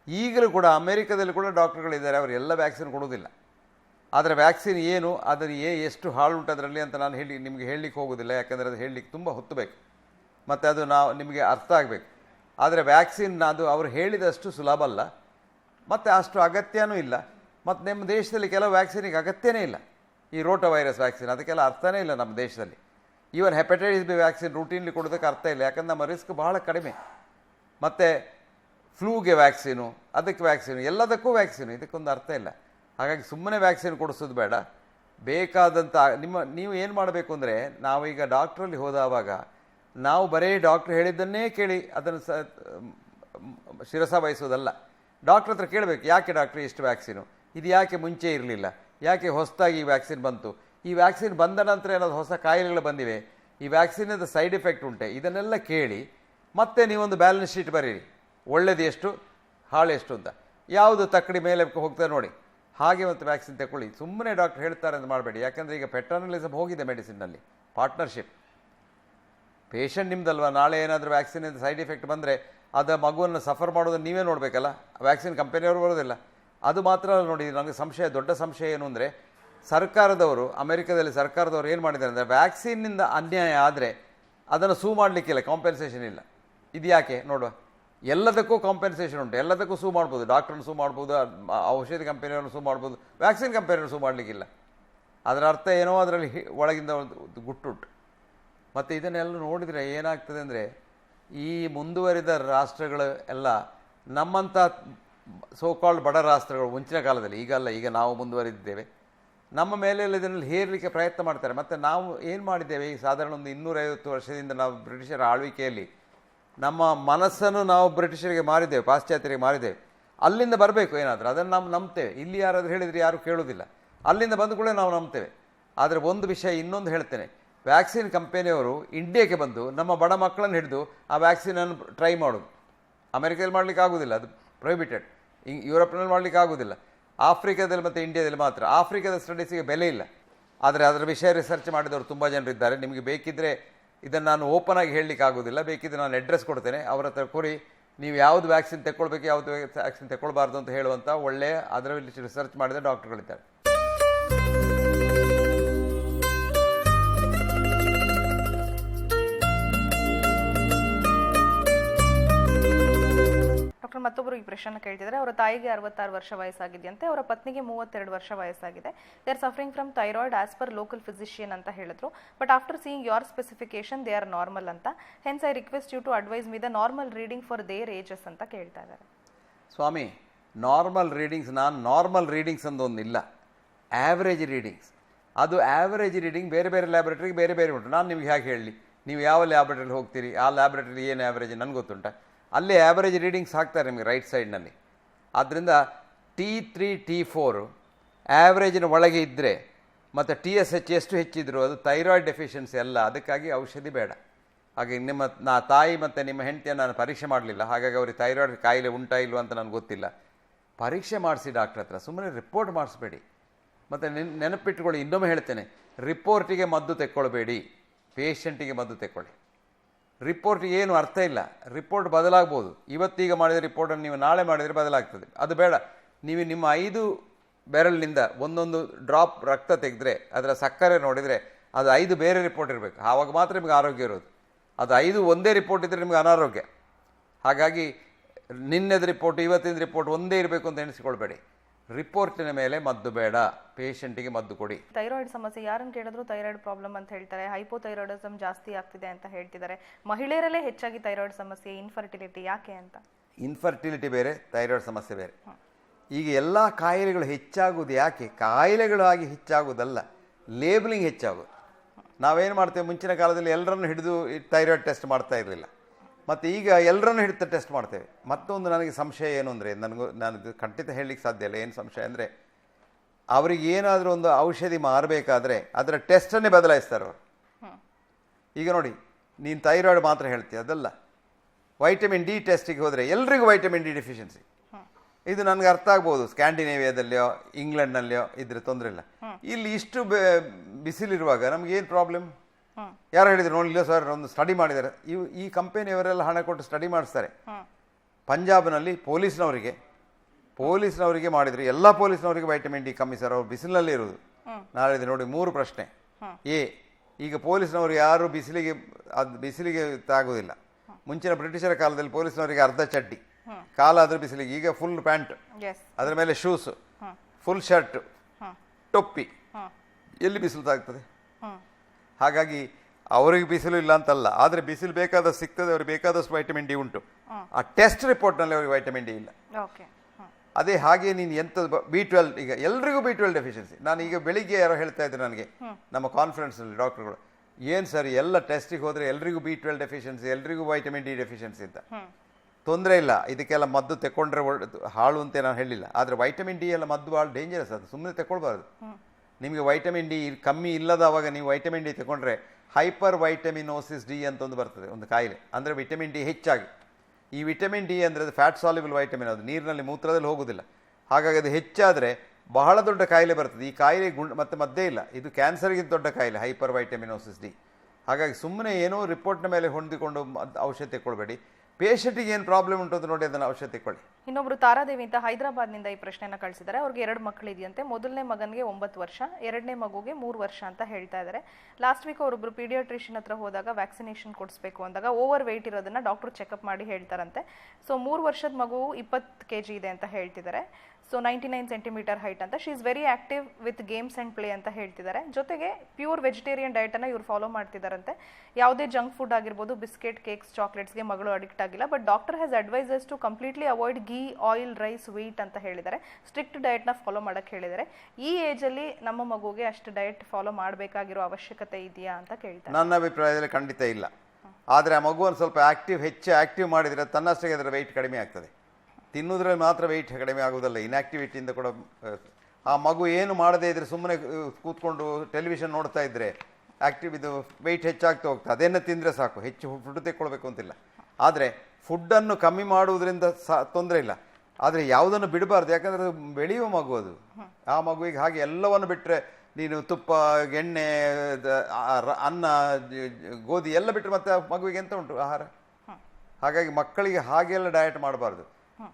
ಈಗಲೂ ಕೂಡ ಅಮೇರಿಕಾದಲ್ಲಿ ಕೂಡ ಡಾಕ್ಟರ್ಗಳಿದ್ದಾರೆ. ಅವರು ಎಲ್ಲ ವ್ಯಾಕ್ಸಿನ್ ಕೊಡೋದಿಲ್ಲ ಆದರೆ ವ್ಯಾಕ್ಸಿನ್ ಏನು ಅದರ ಏ ಎಷ್ಟು ಹಾಳುಂಟು ಅದರಲ್ಲಿ ಅಂತ ನಾನು ಹೇಳಿ, ನಿಮಗೆ ಹೇಳಲಿಕ್ಕೆ ಹೋಗೋದಿಲ್ಲ. ಯಾಕಂದರೆ ಅದು ಹೇಳಲಿಕ್ಕೆ ತುಂಬ ಹೊತ್ತು ಬೇಕು. ಮತ್ತು ಅದು ನಾವು, ನಿಮಗೆ ಅರ್ಥ ಆಗಬೇಕು. ಆದರೆ ವ್ಯಾಕ್ಸಿನ್ ಅದು ಅವರು ಹೇಳಿದಷ್ಟು ಸುಲಭ ಅಲ್ಲ. ಮತ್ತು ಅಷ್ಟು ಅಗತ್ಯನೂ ಇಲ್ಲ. ಮತ್ತು ನಿಮ್ಮ ದೇಶದಲ್ಲಿ ಕೆಲವು ವ್ಯಾಕ್ಸಿನಿಗೆ ಅಗತ್ಯನೇ ಇಲ್ಲ. ಈ ರೋಟೋ ವೈರಸ್ ವ್ಯಾಕ್ಸಿನ್ ಅದಕ್ಕೆಲ್ಲ ಅರ್ಥನೇ ಇಲ್ಲ ನಮ್ಮ ದೇಶದಲ್ಲಿ. Even hepatitis B vaccine routinely ಕೊಡೋದಕ್ಕೆ ಅರ್ಥ ಇಲ್ಲ. ಯಾಕಂದ್ರೆ ನಮ್ಮ ರಿಸ್ಕ್ ಬಹಳ ಕಡಿಮೆ. ಮತ್ತು ಫ್ಲೂಗೆ ವ್ಯಾಕ್ಸಿನು ಅದಕ್ಕೆ ವ್ಯಾಕ್ಸಿನು ಎಲ್ಲದಕ್ಕೂ ವ್ಯಾಕ್ಸಿನು ಇದಕ್ಕೊಂದು ಅರ್ಥ ಇಲ್ಲ. ಹಾಗಾಗಿ ಸುಮ್ಮನೆ ವ್ಯಾಕ್ಸಿನ್ ಕೊಡಿಸೋದು ಬೇಡ. ಬೇಕಾದಂಥ ನಿಮ್ಮ, ನೀವು ಏನು ಮಾಡಬೇಕು ಅಂದರೆ ನಾವೀಗ ಡಾಕ್ಟ್ರಲ್ಲಿ ಹೋದವಾಗ ನಾವು ಬರೀ ಡಾಕ್ಟ್ರ್ ಹೇಳಿದ್ದನ್ನೇ ಕೇಳಿ ಅದನ್ನು ಸ ಶಿರಸ ಬಯಸೋದಲ್ಲ ಡಾಕ್ಟ್ರ್ ಹತ್ರ ಕೇಳಬೇಕು, ಯಾಕೆ ಡಾಕ್ಟ್ರ್ ಇಷ್ಟು ವ್ಯಾಕ್ಸಿನು? ಇದು ಯಾಕೆ ಮುಂಚೆ ಇರಲಿಲ್ಲ? ಯಾಕೆ ಹೊಸದಾಗಿ ಈ ವ್ಯಾಕ್ಸಿನ್ ಬಂತು? ಈ ವ್ಯಾಕ್ಸಿನ್ ಬಂದ ನಂತರ ಏನಾದರೂ ಹೊಸ ಕಾಯಿಲೆಗಳು ಬಂದಿವೆ? ಈ ವ್ಯಾಕ್ಸಿನಿಂದ ಸೈಡ್ ಎಫೆಕ್ಟ್ ಉಂಟೆ? ಇದನ್ನೆಲ್ಲ ಕೇಳಿ ಮತ್ತೆ ನೀವೊಂದು ಬ್ಯಾಲೆನ್ಸ್ ಶೀಟ್ ಬರೀರಿ. ಒಳ್ಳೇದು ಎಷ್ಟು? ಹಾಳೆಷ್ಟು ಅಂತ. ಯಾವುದು ತಕ್ಕಡಿ ಮೇಲೆ ಹೋಗ್ತಾರೆ ನೋಡಿ. ಹಾಗೆ ಮತ್ತು ವ್ಯಾಕ್ಸಿನ್ ತಗೊಳ್ಳಿ. ಸುಮ್ಮನೆ ಡಾಕ್ಟ್ರ್ ಹೇಳ್ತಾರೆ ಅಂತ ಮಾಡಬೇಡಿ. ಯಾಕಂದರೆ ಈಗ ಪೆಟ್ರಾನಲಿಸಮ್ ಹೋಗಿದೆ ಮೆಡಿಸಿನ್ನಲ್ಲಿ. ಪಾರ್ಟ್ನರ್ಶಿಪ್. ಪೇಷಂಟ್ ನಿಮ್ದಲ್ವಾ? ನಾಳೆ ಏನಾದರೂ ವ್ಯಾಕ್ಸಿನಿಂದ ಸೈಡ್ ಎಫೆಕ್ಟ್ ಬಂದರೆ ಅದು ಮಗುವನ್ನು ಸಫರ್ ಮಾಡೋದನ್ನು ನೀವೇ ನೋಡಬೇಕಲ್ಲ? ವ್ಯಾಕ್ಸಿನ್ ಕಂಪನಿಯವರು ಬರೋದಿಲ್ಲ. ಅದು ಮಾತ್ರ ನೋಡಿ ನನಗೆ ಸಂಶಯ, ದೊಡ್ಡ ಸಂಶಯ ಏನು ಅಂದರೆ ಸರ್ಕಾರದವರು, ಅಮೆರಿಕದಲ್ಲಿ ಸರ್ಕಾರದವರು ಏನು ಮಾಡಿದ್ದಾರೆ ಅಂದರೆ ವ್ಯಾಕ್ಸಿನ್ನಿಂದ ಅನ್ಯಾಯ ಆದರೆ ಅದನ್ನು ಸೂ ಮಾಡಲಿಕ್ಕಿಲ್ಲ ಕಾಂಪೆನ್ಸೇಷನ್ ಇಲ್ಲ. ಇದು ಯಾಕೆ ನೋಡುವ. ಎಲ್ಲದಕ್ಕೂ ಕಾಂಪೆನ್ಸೇಷನ್ ಉಂಟು. ಎಲ್ಲದಕ್ಕೂ ಸೂ ಮಾಡ್ಬೋದು. ಡಾಕ್ಟ್ರನ್ನ ಸೂ ಮಾಡ್ಬೋದು, ಔಷಧಿ ಕಂಪನಿಯವ್ರನ್ನ ಸೂ ಮಾಡ್ಬೋದು. ವ್ಯಾಕ್ಸಿನ್ ಕಂಪನಿಯವ್ರನ್ನ ಸೂ ಮಾಡಲಿಕ್ಕಿಲ್ಲ. ಅದರ ಅರ್ಥ ಏನೋ ಅದರಲ್ಲಿ ಒಳಗಿಂದ ಒಂದು ಗುಟ್ಟುಂಟು. ಮತ್ತು ಇದನ್ನೆಲ್ಲ ನೋಡಿದರೆ ಏನಾಗ್ತದೆ ಅಂದರೆ ಈ ಮುಂದುವರಿದ ರಾಷ್ಟ್ರಗಳು ಎಲ್ಲ ನಮ್ಮಂಥ ಸೋಕಾಲ್ಡ್ ಬಡ ರಾಷ್ಟ್ರಗಳು ಮುಂಚಿನ ಕಾಲದಲ್ಲಿ ಈಗಲ್ಲ ಈಗ ನಾವು ಮುಂದುವರಿದಿದ್ದೇವೆ. ನಮ್ಮ ಮೇಲೆ ಎಲ್ಲ ಇದನ್ನು ಹೇರಲಿಕ್ಕೆ ಪ್ರಯತ್ನ ಮಾಡ್ತಾರೆ. ಮತ್ತು ನಾವು ಏನು ಮಾಡಿದ್ದೇವೆ? ಈ ಸಾಧಾರಣ ಒಂದು ಇನ್ನೂರೈವತ್ತು ವರ್ಷದಿಂದ ನಾವು ಬ್ರಿಟಿಷರ ಆಳ್ವಿಕೆಯಲ್ಲಿ ನಮ್ಮ ಮನಸ್ಸನ್ನು ನಾವು ಬ್ರಿಟಿಷರಿಗೆ ಮಾರಿದ್ದೇವೆ, ಪಾಶ್ಚಾತ್ಯರಿಗೆ ಮಾರಿದ್ದೇವೆ. ಅಲ್ಲಿಂದ ಬರಬೇಕು ಏನಾದರೂ, ಅದನ್ನು ನಾವು ನಂಬ್ತೇವೆ. ಇಲ್ಲಿ ಯಾರಾದರೂ ಹೇಳಿದರೆ ಯಾರು ಕೇಳೋದಿಲ್ಲ ಅಲ್ಲಿಂದ ಬಂದ ಕೂಡ ನಾವು ನಂಬ್ತೇವೆ. ಆದರೆ ಒಂದು ವಿಷಯ ಇನ್ನೊಂದು ಹೇಳ್ತೇನೆ. ವ್ಯಾಕ್ಸಿನ್ ಕಂಪೆನಿಯವರು ಇಂಡಿಯಾಕ್ಕೆ ಬಂದು ನಮ್ಮ ಬಡ ಮಕ್ಕಳನ್ನು ಹಿಡಿದು ಆ ವ್ಯಾಕ್ಸಿನನ್ನು ಟ್ರೈ ಮಾಡೋದು. ಅಮೆರಿಕದಲ್ಲಿ ಮಾಡಲಿಕ್ಕೆ ಆಗೋದಿಲ್ಲ, ಅದು ಪ್ರೊಹಿಬಿಟೆಡ್ ಯುರೋಪ್ನಲ್ಲಿ ಮಾಡಲಿಕ್ಕೆ ಆಗೋದಿಲ್ಲ. ಆಫ್ರಿಕಾದಲ್ಲಿ ಮತ್ತು ಇಂಡಿಯಾದಲ್ಲಿ ಮಾತ್ರ. ಆಫ್ರಿಕಾದ ಸ್ಟಡೀಸಿಗೆ ಬೆಲೆ ಇಲ್ಲ. ಆದರೆ ಅದರ ವಿಷಯ ರಿಸರ್ಚ್ ಮಾಡಿದವರು ತುಂಬ ಜನರಿದ್ದಾರೆ ನಿಮಗೆ ಬೇಕಿದ್ದರೆ ಇದನ್ನು ನಾನು ಓಪನ್ ಆಗಿ ಹೇಳಲಿಕ್ಕೆ ಆಗೋದಿಲ್ಲ. ಬೇಕಿದ್ದರೆ ನಾನು ಅಡ್ರೆಸ್ ಕೊಡ್ತೇನೆ. ಅವರ ಹತ್ರ ಕೊರಿ ನೀವು ಯಾವುದು ವ್ಯಾಕ್ಸಿನ್ ತೆಕ್ಕೊಳ್ಬೇಕು, ಯಾವುದು ವ್ಯಾಕ್ಸಿನ್ ತಗೊಳ್ಬಾರ್ದು ಅಂತ ಹೇಳುವಂಥ ಒಳ್ಳೆಯ, ಅದರಲ್ಲಿ ರಿಸರ್ಚ್ ಮಾಡಿದ ಡಾಕ್ಟರ್ಗಳಿದ್ದಾರೆ ಡಾಕ್ಟರ್ ಮತ್ತೊಬ್ಬರು ಈ ಪ್ರಶ್ನೆ ಕೇಳ್ತಿದ್ದಾರೆ ಅವರ ತಾಯಿಗೆ ಅರವತ್ತಾರು ವರ್ಷ ವಯಸ್ಸಾಗಿದೆಯಂತೆ, ಅವರ ಪತ್ನಿಗೆ ಮೂವತ್ತೆರಡು ವರ್ಷ ವಯಸ್ಸಾಗಿದೆ. They are suffering from thyroid as per local physician ಅಂತ ಹೇಳಿದ್ರು. But after seeing your specification they are normal ಅಂತ. Hence I request you to advise me the normal reading for their ages ಅಂತ ಕೇಳ್ತಾ ಇದ್ದಾರೆ. ಸ್ವಾಮಿ ನಾರ್ಮಲ್ ರೀಡಿಂಗ್ಸ್ ನಾನು normal readings ಅಂತ ಒಂದಿಲ್ಲ ಆ್ಯಾವ್ರೇಜ್ ರೀಡಿಂಗ್ಸ್ ಅದು ಆ್ಯಾವ್ರೇಜ್ ರೀಡಿಂಗ್ ಬೇರೆ ಬೇರೆ ಲ್ಯಾಬ್ರೇಟ್ರಿಗೆ ಬೇರೆ ಬೇರೆ ಉಂಟು. ನಾನು ನಿಮ್ಗೆ ಹೇಗೆ ಹೇಳಲಿ? ನೀವು ಯಾವ ಲ್ಯಾಬ್ರೇಟ್ರಿಗೆ ಹೋಗ್ತೀರಿ? ಆ ಲ್ಯಾಬ್ರೇಟ್ರಿ ಏನು ಆ್ಯಾವ್ರೇಜ್ ನನಗೆ ಗೊತ್ತುಂಟ. ಅಲ್ಲೇ ಆ್ಯಾವರೇಜ್ ರೀಡಿಂಗ್ಸ್ ಹಾಕ್ತಾರೆ ನಿಮಗೆ ರೈಟ್ ಸೈಡ್ನಲ್ಲಿ ಆದ್ದರಿಂದ ಟಿ ತ್ರೀ ಟಿ ಫೋರು ಆ್ಯಾವ್ರೇಜಿನ ಒಳಗೆ ಇದ್ದರೆ ಮತ್ತು ಟಿ ಎಸ್ ಎಚ್ ಎಷ್ಟು ಹೆಚ್ಚಿದ್ರು ಅದು ಥೈರಾಯ್ಡ್ ಡೆಫಿಷಿಯನ್ಸಿ ಅಲ್ಲ, ಅದಕ್ಕಾಗಿ ಔಷಧಿ ಬೇಡ. ಹಾಗೆ ನಿಮ್ಮ, ನಾ ತಾಯಿ ಮತ್ತು ನಿಮ್ಮ ಹೆಂಡತಿಯನ್ನು ನಾನು ಪರೀಕ್ಷೆ ಮಾಡಲಿಲ್ಲ, ಹಾಗಾಗಿ ಅವ್ರಿಗೆ ಥೈರಾಯ್ಡ್ ಕಾಯಿಲೆ ಉಂಟಾ ಇಲ್ವಾ ಅಂತ ನನಗೆ ಗೊತ್ತಿಲ್ಲ. ಪರೀಕ್ಷೆ ಮಾಡಿಸಿ ಡಾಕ್ಟ್ರ್ ಹತ್ರ ಸುಮ್ಮನೆ ರಿಪೋರ್ಟ್ ಮಾಡಿಸ್ಬೇಡಿ. ಮತ್ತು ನೆನ್, ನೆನಪಿಟ್ಕೊಳ್ಳಿ, ಇನ್ನೊಮ್ಮೆ ಹೇಳ್ತೇನೆ ರಿಪೋರ್ಟಿಗೆ ಮದ್ದು ತೆಕ್ಕೊಳ್ಬೇಡಿ ಪೇಷಂಟಿಗೆ ಮದ್ದು ತೆಕ್ಕೊಳ್ಳಿ. ರಿಪೋರ್ಟಿಗೆ ಏನು ಅರ್ಥ ಇಲ್ಲ. ರಿಪೋರ್ಟ್ ಬದಲಾಗ್ಬೋದು. ಇವತ್ತೀಗ ಮಾಡಿದ ರಿಪೋರ್ಟನ್ನು ನೀವು ನಾಳೆ ಮಾಡಿದರೆ ಬದಲಾಗ್ತದೆ. ಅದು ಬೇಡ. ನೀವು ನಿಮ್ಮ ಐದು ಬೆರಳಿನಿಂದ ಒಂದೊಂದು ಡ್ರಾಪ್ ರಕ್ತ ತೆಗೆದ್ರೆ, ಅದರ ಸಕ್ಕರೆ ನೋಡಿದರೆ ಅದು ಐದು ಬೇರೆ ರಿಪೋರ್ಟ್ ಇರಬೇಕು. ಆವಾಗ ಮಾತ್ರ ನಿಮಗೆ ಆರೋಗ್ಯ ಇರೋದು. ಅದು ಐದು ಒಂದೇ ರಿಪೋರ್ಟ್ ಇದ್ದರೆ ನಿಮಗೆ ಅನಾರೋಗ್ಯ. ಹಾಗಾಗಿ ನಿನ್ನೆದು ರಿಪೋರ್ಟ್ ಇವತ್ತಿನ ರಿಪೋರ್ಟ್ ಒಂದೇ ಇರಬೇಕು ಅಂತ ಎಣಿಸಿಕೊಳ್ಬೇಡಿ. ರಿಪೋರ್ಟಿನ ಮೇಲೆ ಮದ್ದು ಬೇಡ. ಪೇಷಂಟಿಗೆ ಮದ್ದು ಕೊಡಿ. ಥೈರಾಯ್ಡ್ ಸಮಸ್ಯೆ ಯಾರನ್ನು ಕೇಳಿದ್ರು ಥೈರಾಯ್ಡ್ ಪ್ರಾಬ್ಲಮ್ ಅಂತ ಹೇಳ್ತಾರೆ. ಹೈಪೋಥೈರಾಯ್ಡಿಸಮ್ ಜಾಸ್ತಿ ಆಗ್ತಿದೆ ಅಂತ ಹೇಳ್ತಿದ್ದಾರೆ. ಮಹಿಳೆಯರಲ್ಲೇ ಹೆಚ್ಚಾಗಿ ಥೈರಾಯ್ಡ್ ಸಮಸ್ಯೆ ಇನ್ಫರ್ಟಿಲಿಟಿ ಯಾಕೆ ಅಂತ? ಇನ್ಫರ್ಟಿಲಿಟಿ ಬೇರೆ ಥೈರಾಯ್ಡ್ ಸಮಸ್ಯೆ ಬೇರೆ. ಈಗ ಎಲ್ಲ ಕಾಯಿಲೆಗಳು ಹೆಚ್ಚಾಗುವುದು ಯಾಕೆ? ಕಾಯಿಲೆಗಳಾಗಿ ಹೆಚ್ಚಾಗುವುದಲ್ಲ ಲೇಬಲಿಂಗ್ ಹೆಚ್ಚಾಗೋದು ನಾವೇನು ಮಾಡ್ತೇವೆ? ಮುಂಚಿನ ಕಾಲದಲ್ಲಿ ಎಲ್ಲರನ್ನು ಹಿಡಿದು ಥೈರಾಯ್ಡ್ ಟೆಸ್ಟ್ ಮಾಡ್ತಾ ಇರಲಿಲ್ಲ. ಮತ್ತು ಈಗ ಎಲ್ಲರನ್ನು ಹಿಡಿತ ಟೆಸ್ಟ್ ಮಾಡ್ತೇವೆ. ಮತ್ತೊಂದು ನನಗೆ ಸಂಶಯ ಏನು ಅಂದರೆ ನನಗೂ ನನಗೆ ಖಂಡಿತ ಹೇಳಲಿಕ್ಕೆ ಸಾಧ್ಯ ಇಲ್ಲ. ಏನು ಸಂಶಯ ಅಂದರೆ ಅವರಿಗೆ ಏನಾದರೂ ಒಂದು ಔಷಧಿ ಮಾರಬೇಕಾದ್ರೆ ಅದರ ಟೆಸ್ಟನ್ನೇ ಬದಲಾಯಿಸ್ತಾರೆ ಅವರು. ಈಗ ನೋಡಿ ನೀನು ಥೈರಾಯ್ಡ್ ಮಾತ್ರ ಹೇಳ್ತೀಯ ಅದಲ್ಲ. ವೈಟಮಿನ್ ಡಿ ಟೆಸ್ಟಿಗೆ ಹೋದರೆ ಎಲ್ರಿಗೂ ವೈಟಮಿನ್ ಡಿ ಡೆಫಿಷಿಯನ್ಸಿ ಇದು ನನಗೆ ಅರ್ಥ ಆಗ್ಬೋದು ಸ್ಕ್ಯಾಂಡಿನೇವಿಯಾದಲ್ಲಿಯೋ ಇಂಗ್ಲೆಂಡ್ನಲ್ಲಿಯೋ ಇದ್ರೆ ತೊಂದರೆ ಇಲ್ಲ. ಇಲ್ಲಿ ಇಷ್ಟು ಬೆ- ಬಿಸಿಲಿರುವಾಗ ನಮ್ಗೆ ಏನು ಪ್ರಾಬ್ಲಮ್ ಯಾರು ಹೇಳಿದ್ರು ನೋಡಿಲ್ಲ ಸರ್ ಒಂದು ಸ್ಟಡಿ ಮಾಡಿದ್ದಾರೆ. ಇವು ಈ ಕಂಪೆನಿಯವರೆಲ್ಲ ಹಣ ಕೊಟ್ಟು ಸ್ಟಡಿ ಮಾಡಿಸ್ತಾರೆ. ಪಂಜಾಬ್ನಲ್ಲಿ ಪೊಲೀಸ್ನವರಿಗೆ ಪೊಲೀಸ್ನವರಿಗೆ ಮಾಡಿದ್ರು. ಎಲ್ಲ ಪೊಲೀಸ್ನವರಿಗೆ ವೈಟಮಿನ್ ಡಿ ಕಮ್ಮಿ ಸರ್ ಅವ್ರು ಬಿಸಿಲಲ್ಲಿ ಇರೋದು. ನಾನು ನಾಳೆ ನೋಡಿ ಮೂರು ಪ್ರಶ್ನೆ. ಎ ಈಗ ಪೊಲೀಸ್ನವರು ಯಾರು ಬಿಸಿಲಿಗೆ ಅದು ಬಿಸಿಲಿಗೆ ತಾಗುವುದಿಲ್ಲ. ಮುಂಚಿನ ಬ್ರಿಟಿಷರ ಕಾಲದಲ್ಲಿ ಪೊಲೀಸ್ನವರಿಗೆ ಅರ್ಧ ಚಡ್ಡಿ. ಕಾಲಾದರೂ ಬಿಸಿಲಿಗೆ ಈಗ ಫುಲ್ ಪ್ಯಾಂಟ್ ಅದರ ಮೇಲೆ ಶೂಸ್ ಫುಲ್ ಶರ್ಟ್ ಟೊಪ್ಪಿ. ಎಲ್ಲಿ ಬಿಸಿಲು ತಾಗ್ತದೆ? ಹಾಗಾಗಿ ಅವರಿಗೆ ಬಿಸಿಲು ಇಲ್ಲ ಅಂತಲ್ಲ ಆದರೆ ಬಿಸಿಲು ಬೇಕಾದ ಸಿಗ್ತದೆ ಅವ್ರಿಗೆ ಬೇಕಾದಷ್ಟು ವೈಟಮಿನ್ ಡಿ ಉಂಟು. ಆ ಟೆಸ್ಟ್ ರಿಪೋರ್ಟ್ನಲ್ಲಿ ಅವ್ರಿಗೆ ವೈಟಮಿನ್ ಡಿ ಇಲ್ಲ. ಓಕೆ ಅದೇ ಹಾಗೆ ನೀನು ಎಂತ ಬಿ ಟ್ವೆಲ್ ಈಗ ಎಲ್ರಿಗೂ ಬಿ ಟ್ವೆಲ್ ಡೆಫಿಷಿಯನ್ಸಿ ನಾನು ಈಗ ಬೆಳಿಗ್ಗೆ ಯಾರೋ ಹೇಳ್ತಾ ಇದ್ದೆ ನನಗೆ ನಮ್ಮ ಕಾನ್ಫರೆನ್ಸಲ್ಲಿ ಡಾಕ್ಟರ್ಗಳು ಏನು ಸರ್ ಎಲ್ಲ ಟೆಸ್ಟಿಗೆ ಹೋದರೆ ಎಲ್ರಿಗೂ ಬಿ ಟ್ವೆಲ್ ಡೆಫಿಷಿಯನ್ಸಿ ಎಲ್ರಿಗೂ ವೈಟಮಿನ್ ಡಿ ಡೆಫಿಷಿಯನ್ಸಿ ಅಂತ? ತೊಂದರೆ ಇಲ್ಲ. ಇದಕ್ಕೆಲ್ಲ ಮದ್ದು ತೆಕೊಂಡ್ರೆ ಒಳ್ಳೆದು ಹಾಳು ಅಂತ ನಾನು ಹೇಳಿಲ್ಲ. ಆದರೆ ವೈಟಮಿನ್ ಡಿ ಎಲ್ಲ ಮದ್ದು ಭಾಳ ಡೇಂಜರಸ್ ಅದು. ಸುಮ್ಮನೆ ತಗೊಳ್ಬಾರ್ದು ನಿಮಗೆ ವೈಟಮಿನ್ ಡಿ ಕಮ್ಮಿ ಇಲ್ಲದ ಅವಾಗ ನೀವು ವೈಟಮಿನ್ ಡಿ ತಗೊಂಡ್ರೆ ಹೈಪರ್ ವೈಟಮಿನೋಸಿಸ್ ಡಿ ಅಂತ ಒಂದು ಬರ್ತದೆ, ಒಂದು ಕಾಯಿಲೆ. ಅಂದರೆ ವಿಟಮಿನ್ ಡಿ ಹೆಚ್ಚಾಗಿ. ಈ ವಿಟಮಿನ್ ಡಿ ಅಂದರೆ ಅದು ಫ್ಯಾಟ್ ಸಾಲ್ಯುಬಲ್ ವೈಟಮಿನ್ ಅದು ನೀರಿನಲ್ಲಿ ಮೂತ್ರದಲ್ಲಿ ಹೋಗೋದಿಲ್ಲ. ಹಾಗಾಗಿ ಅದು ಹೆಚ್ಚಾದರೆ ಬಹಳ ದೊಡ್ಡ ಕಾಯಿಲೆ ಬರ್ತದೆ. ಈ ಕಾಯಿಲೆ ಗುಣ ಮತ್ತೆ ಮದ್ದೇ ಇಲ್ಲ. ಇದು ಕ್ಯಾನ್ಸರ್ಗಿಂತ ದೊಡ್ಡ ಕಾಯಿಲೆ ಹೈಪರ್ ವೈಟಮಿನೋಸಿಸ್ ಡಿ ಹಾಗಾಗಿ ಸುಮ್ಮನೆ ಏನೋ ರಿಪೋರ್ಟ್ನ ಮೇಲೆ ಹೊಂದಿಕೊಂಡು ಔಷಧ ತಗೊಳ್ಬೇಡಿ. ಪೇಷಂಟಿಗೆ ಏನು ಪ್ರಾಬ್ಲಮ್ ಉಂಟು ಅಂತ ನೋಡಿ ಅದನ್ನು ಔಷಧಿ ತಗೊಳ್ಳಿ ಇನ್ನೊಬ್ರು ತಾರಾದೇವಿ ಅಂತ ಹೈದರಾಬಾದ್ನಿಂದ ಈ ಪ್ರಶ್ನೆನ ಕಳಿಸಿದ್ದಾರೆ. ಅವ್ರಿಗೆ ಎರಡು ಮಕ್ಕಳು ಇದೆಯಂತೆ ಮೊದಲನೇ ಮಗನಿಗೆ ಒಂಬತ್ತು ವರ್ಷ, ಎರಡನೇ ಮಗುಗೆ ಮೂರು ವರ್ಷ ಅಂತ ಹೇಳ್ತಾ ಇದ್ದಾರೆ. ಲಾಸ್ಟ್ ವೀಕ್ ಅವರೊಬ್ರು ಪೀಡಿಯಾಟ್ರಿಷಿಯನ್ ಹತ್ರ ಹೋದಾಗ ವ್ಯಾಕ್ಸಿನೇಷನ್ ಕೊಡಿಸ್ಬೇಕು ಅಂದಾಗ ಓವರ್ ವೆಯ್ಟ್ ಇರೋದನ್ನ ಡಾಕ್ಟರ್ ಚೆಕಪ್ ಮಾಡಿ ಹೇಳ್ತಾರಂತೆ. ಸೊ ಮೂರು ವರ್ಷದ ಮಗು ಇಪ್ಪತ್ತು ಕೆ ಜಿ ಇದೆ ಅಂತ ಹೇಳ್ತಿದ್ದಾರೆ. So ninety nine centimetre height ಅಂತ. She is very active with games and play ಅಂತ ಹೇಳ್ತಿದ್ದಾರೆ. ಜೊತೆಗೆ ಪ್ಯೂರ್ ವೆಜಿಟೇರಿಯನ್ ಡಯಟನ್ನು ಇವ್ರು ಫಾಲೋ ಮಾಡ್ತಿದ್ದಾರಂತೆ. ಯಾವುದೇ ಜಂಕ್ ಫುಡ್ ಆಗಿರ್ಬೋದು ಬಿಸ್ಕೆಟ್ ಕೇಕ್ಸ್ ಚಾಕ್ಲೇಟ್ಸ್ಗೆ ಮಗಳು ಅಡಿಕ್ಟ್ ಆಗಿಲ್ಲ. But doctor has advises to completely avoid ghee oil rice wheat ಅಂತ ಹೇಳಿದ್ದಾರೆ. ಸ್ಟ್ರಿಕ್ಟ್ ಡಯಟ್ನ ಫಾಲೋ ಮಾಡೋಕ್ಕೆ ಹೇಳಿದ್ದಾರೆ. ಈ ಏಜಲ್ಲಿ ನಮ್ಮ ಮಗುಗೆ ಅಷ್ಟು ಡಯಟ್ ಫಾಲೋ ಮಾಡಬೇಕಾಗಿರೋ ಅವಶ್ಯಕತೆ ಇದೆಯಾ ಅಂತ ಕೇಳ್ತಾರೆ. ನನ್ನ ಅಭಿಪ್ರಾಯದಲ್ಲಿ ಖಂಡಿತ ಇಲ್ಲ. ಆದರೆ ಆ ಮಗುವನ್ನು ಸ್ವಲ್ಪ ಆಕ್ಟಿವ್ ಹೆಚ್ಚು ಆ್ಯಕ್ಟಿವ್ ಮಾಡಿದರೆ ತನ್ನಷ್ಟಕ್ಕೆ ಅದರ ವೆಯ್ಟ್ ಕಡಿಮೆ ಆಗ್ತದೆ. ತಿನ್ನುವುದ್ರಲ್ಲಿ ಮಾತ್ರ ವೆಯ್ಟ್ ಕಡಿಮೆ ಆಗೋದಲ್ಲ ಇನ್ಆಕ್ಟಿವಿಟಿಯಿಂದ ಕೂಡ ಆ, ಮಗು ಏನು ಮಾಡದೇ ಇದ್ರೆ ಸುಮ್ಮನೆ ಕೂತ್ಕೊಂಡು ಟೆಲಿವಿಷನ್ ನೋಡ್ತಾ ಇದ್ದರೆ ಆಕ್ಟಿವ್ ಇದು ವೆಯ್ಟ್ ಹೆಚ್ಚಾಗ್ತಾ ಹೋಗ್ತದೆ ಅದನ್ನು ತಿಂದರೆ ಸಾಕು ಹೆಚ್ಚು ಫುಡ್ ತೆಕ್ಕೊಳ್ಬೇಕು ಅಂತಿಲ್ಲ. ಆದರೆ ಫುಡ್ಡನ್ನು ಕಮ್ಮಿ ಮಾಡುವುದರಿಂದ ಸಹ ತೊಂದರೆ ಇಲ್ಲ. ಆದರೆ ಯಾವುದನ್ನು ಬಿಡಬಾರ್ದು ಯಾಕಂದರೆ ಅದು ಬೆಳೆಯುವ ಮಗು ಅದು. ಆ ಮಗುವಿಗೆ ಹಾಗೆ ಎಲ್ಲವನ್ನು ಬಿಟ್ಟರೆ ನೀನು ತುಪ್ಪ ಎಣ್ಣೆ ಅನ್ನ ಗೋಧಿ ಎಲ್ಲ ಬಿಟ್ಟರೆ ಮತ್ತೆ ಮಗುವಿಗೆ ಎಂತ ಉಂಟು? ಆಹಾರ. ಹಾಗಾಗಿ ಮಕ್ಕಳಿಗೆ ಹಾಗೆಲ್ಲ ಡಯಟ್ ಮಾಡಬಾರ್ದು.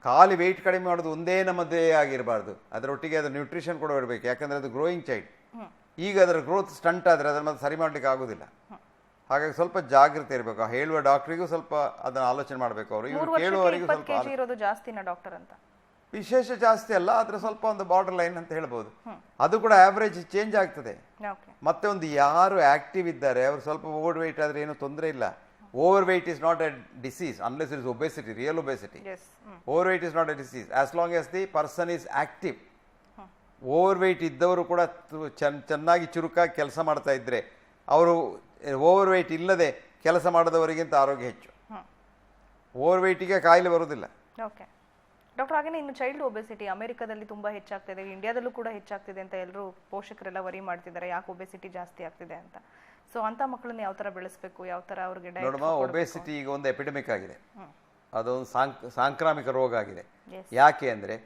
ಖಾಲಿ ವೆಯ್ಟ್ ಕಡಿಮೆ ಮಾಡೋದು ಒಂದೇ ನಮ್ಮದೇ ಆಗಿರಬಾರ್ದು. ಅದರೊಟ್ಟಿಗೆ ಅದು ನ್ಯೂಟ್ರಿಷನ್ ಕೂಡ ಇರಬೇಕು. ಯಾಕಂದರೆ ಅದು ಗ್ರೋಯಿಂಗ್ ಚೈಲ್ಡ್ ಈಗ ಅದರ ಗ್ರೋತ್ ಸ್ಟಂಟ್ ಆದರೆ ಅದನ್ನು ಮತ್ತೆ ಸರಿ ಮಾಡಲಿಕ್ಕೆ ಆಗೋದಿಲ್ಲ. ಹಾಗಾಗಿ ಸ್ವಲ್ಪ ಜಾಗೃತಿ ಇರಬೇಕು. ಹೇಳುವ ಡಾಕ್ಟ್ರಿಗೂ ಸ್ವಲ್ಪ ಅದನ್ನು ಆಲೋಚನೆ ಮಾಡಬೇಕು ಅವರು. ಇವರು ಕೇಳುವವರಿಗೂ ಸ್ವಲ್ಪ ಜಾಸ್ತಿ ಜಾಸ್ತಿನ ಡಾಕ್ಟರ್ ಅಂತ. ವಿಶೇಷ ಜಾಸ್ತಿ ಅಲ್ಲ ಆದರೆ ಸ್ವಲ್ಪ ಒಂದು ಬಾರ್ಡರ್ ಲೈನ್ ಅಂತ ಹೇಳ್ಬೋದು. ಅದು ಕೂಡ ಆವ್ರೇಜ್ ಚೇಂಜ್ ಆಗ್ತದೆ. ಮತ್ತೆ ಒಂದು ಯಾರು ಆಕ್ಟಿವ್ ಇದ್ದಾರೆ ಅವರು ಸ್ವಲ್ಪ ಓವರ್ ವೆಯ್ಟ್ ಆದರೆ ಏನೂ ತೊಂದರೆ ಇಲ್ಲ. Overweight is not a disease unless is obesity real obesity as hmm overweight is not a disease as long as the person is active overweight ಇದ್ದವರು ಕೂಡ ಚೆನ್ನಾಗಿ ಚುರುಕಾಗಿ ಕೆಲಸ ಮಾಡ್ತಾ ಇದ್ದರೆ ಅವರು ಓವರ್ ವೆಯ್ಟ್ ಇಲ್ಲದೆ ಕೆಲಸ ಮಾಡದವರಿಗಿಂತ ಆರೋಗ್ಯ ಹೆಚ್ಚು. ಹ್ಮ್. ಓವರ್ ವೆಯ್ಟಿಗೆ ಕಾಯಿಲೆ ಬರೋದಿಲ್ಲ. ಓಕೆ ಡಾಕ್ಟರ್ ಹಾಗೇನೆ ಇನ್ನು ಚೈಲ್ಡ್ ಒಬೆಸಿಟಿ ಅಮೆರಿಕದಲ್ಲಿ ತುಂಬಾ ಹೆಚ್ಚಾಗ್ತಿದೆ ಇಂಡಿಯಾದಲ್ಲೂ ಕೂಡ ಹೆಚ್ಚಾಗ್ತಿದೆ ಅಂತ ಎಲ್ಲರೂ ಪೋಷಕರೆಲ್ಲ ವರಿ ಮಾಡ್ತಿದ್ದಾರೆ ಯಾಕೆ ಒಬೆಸಿಟಿ ಜಾಸ್ತಿ ಆಗ್ತಿದೆ ಅಂತ. ಸೊ ಅಂತ ಮಕ್ಕಳನ್ನ ಯಾವ ತರ ಬೆಳೆಸಬೇಕು? ಯಾವ ತರ ಅವ್ರಿಗೆ ನೋಡಮ್ಮ ಒಬೆಸಿಟಿ ಈಗ ಒಂದು ಎಪಿಡೆಮಿಕ್ ಆಗಿದೆ. ಅದೊಂದು ಸಾಂಕ್ ಸಾಂಕ್ರಾಮಿಕ ರೋಗ ಆಗಿದೆ. ಯಾಕೆ ಅಂದರೆ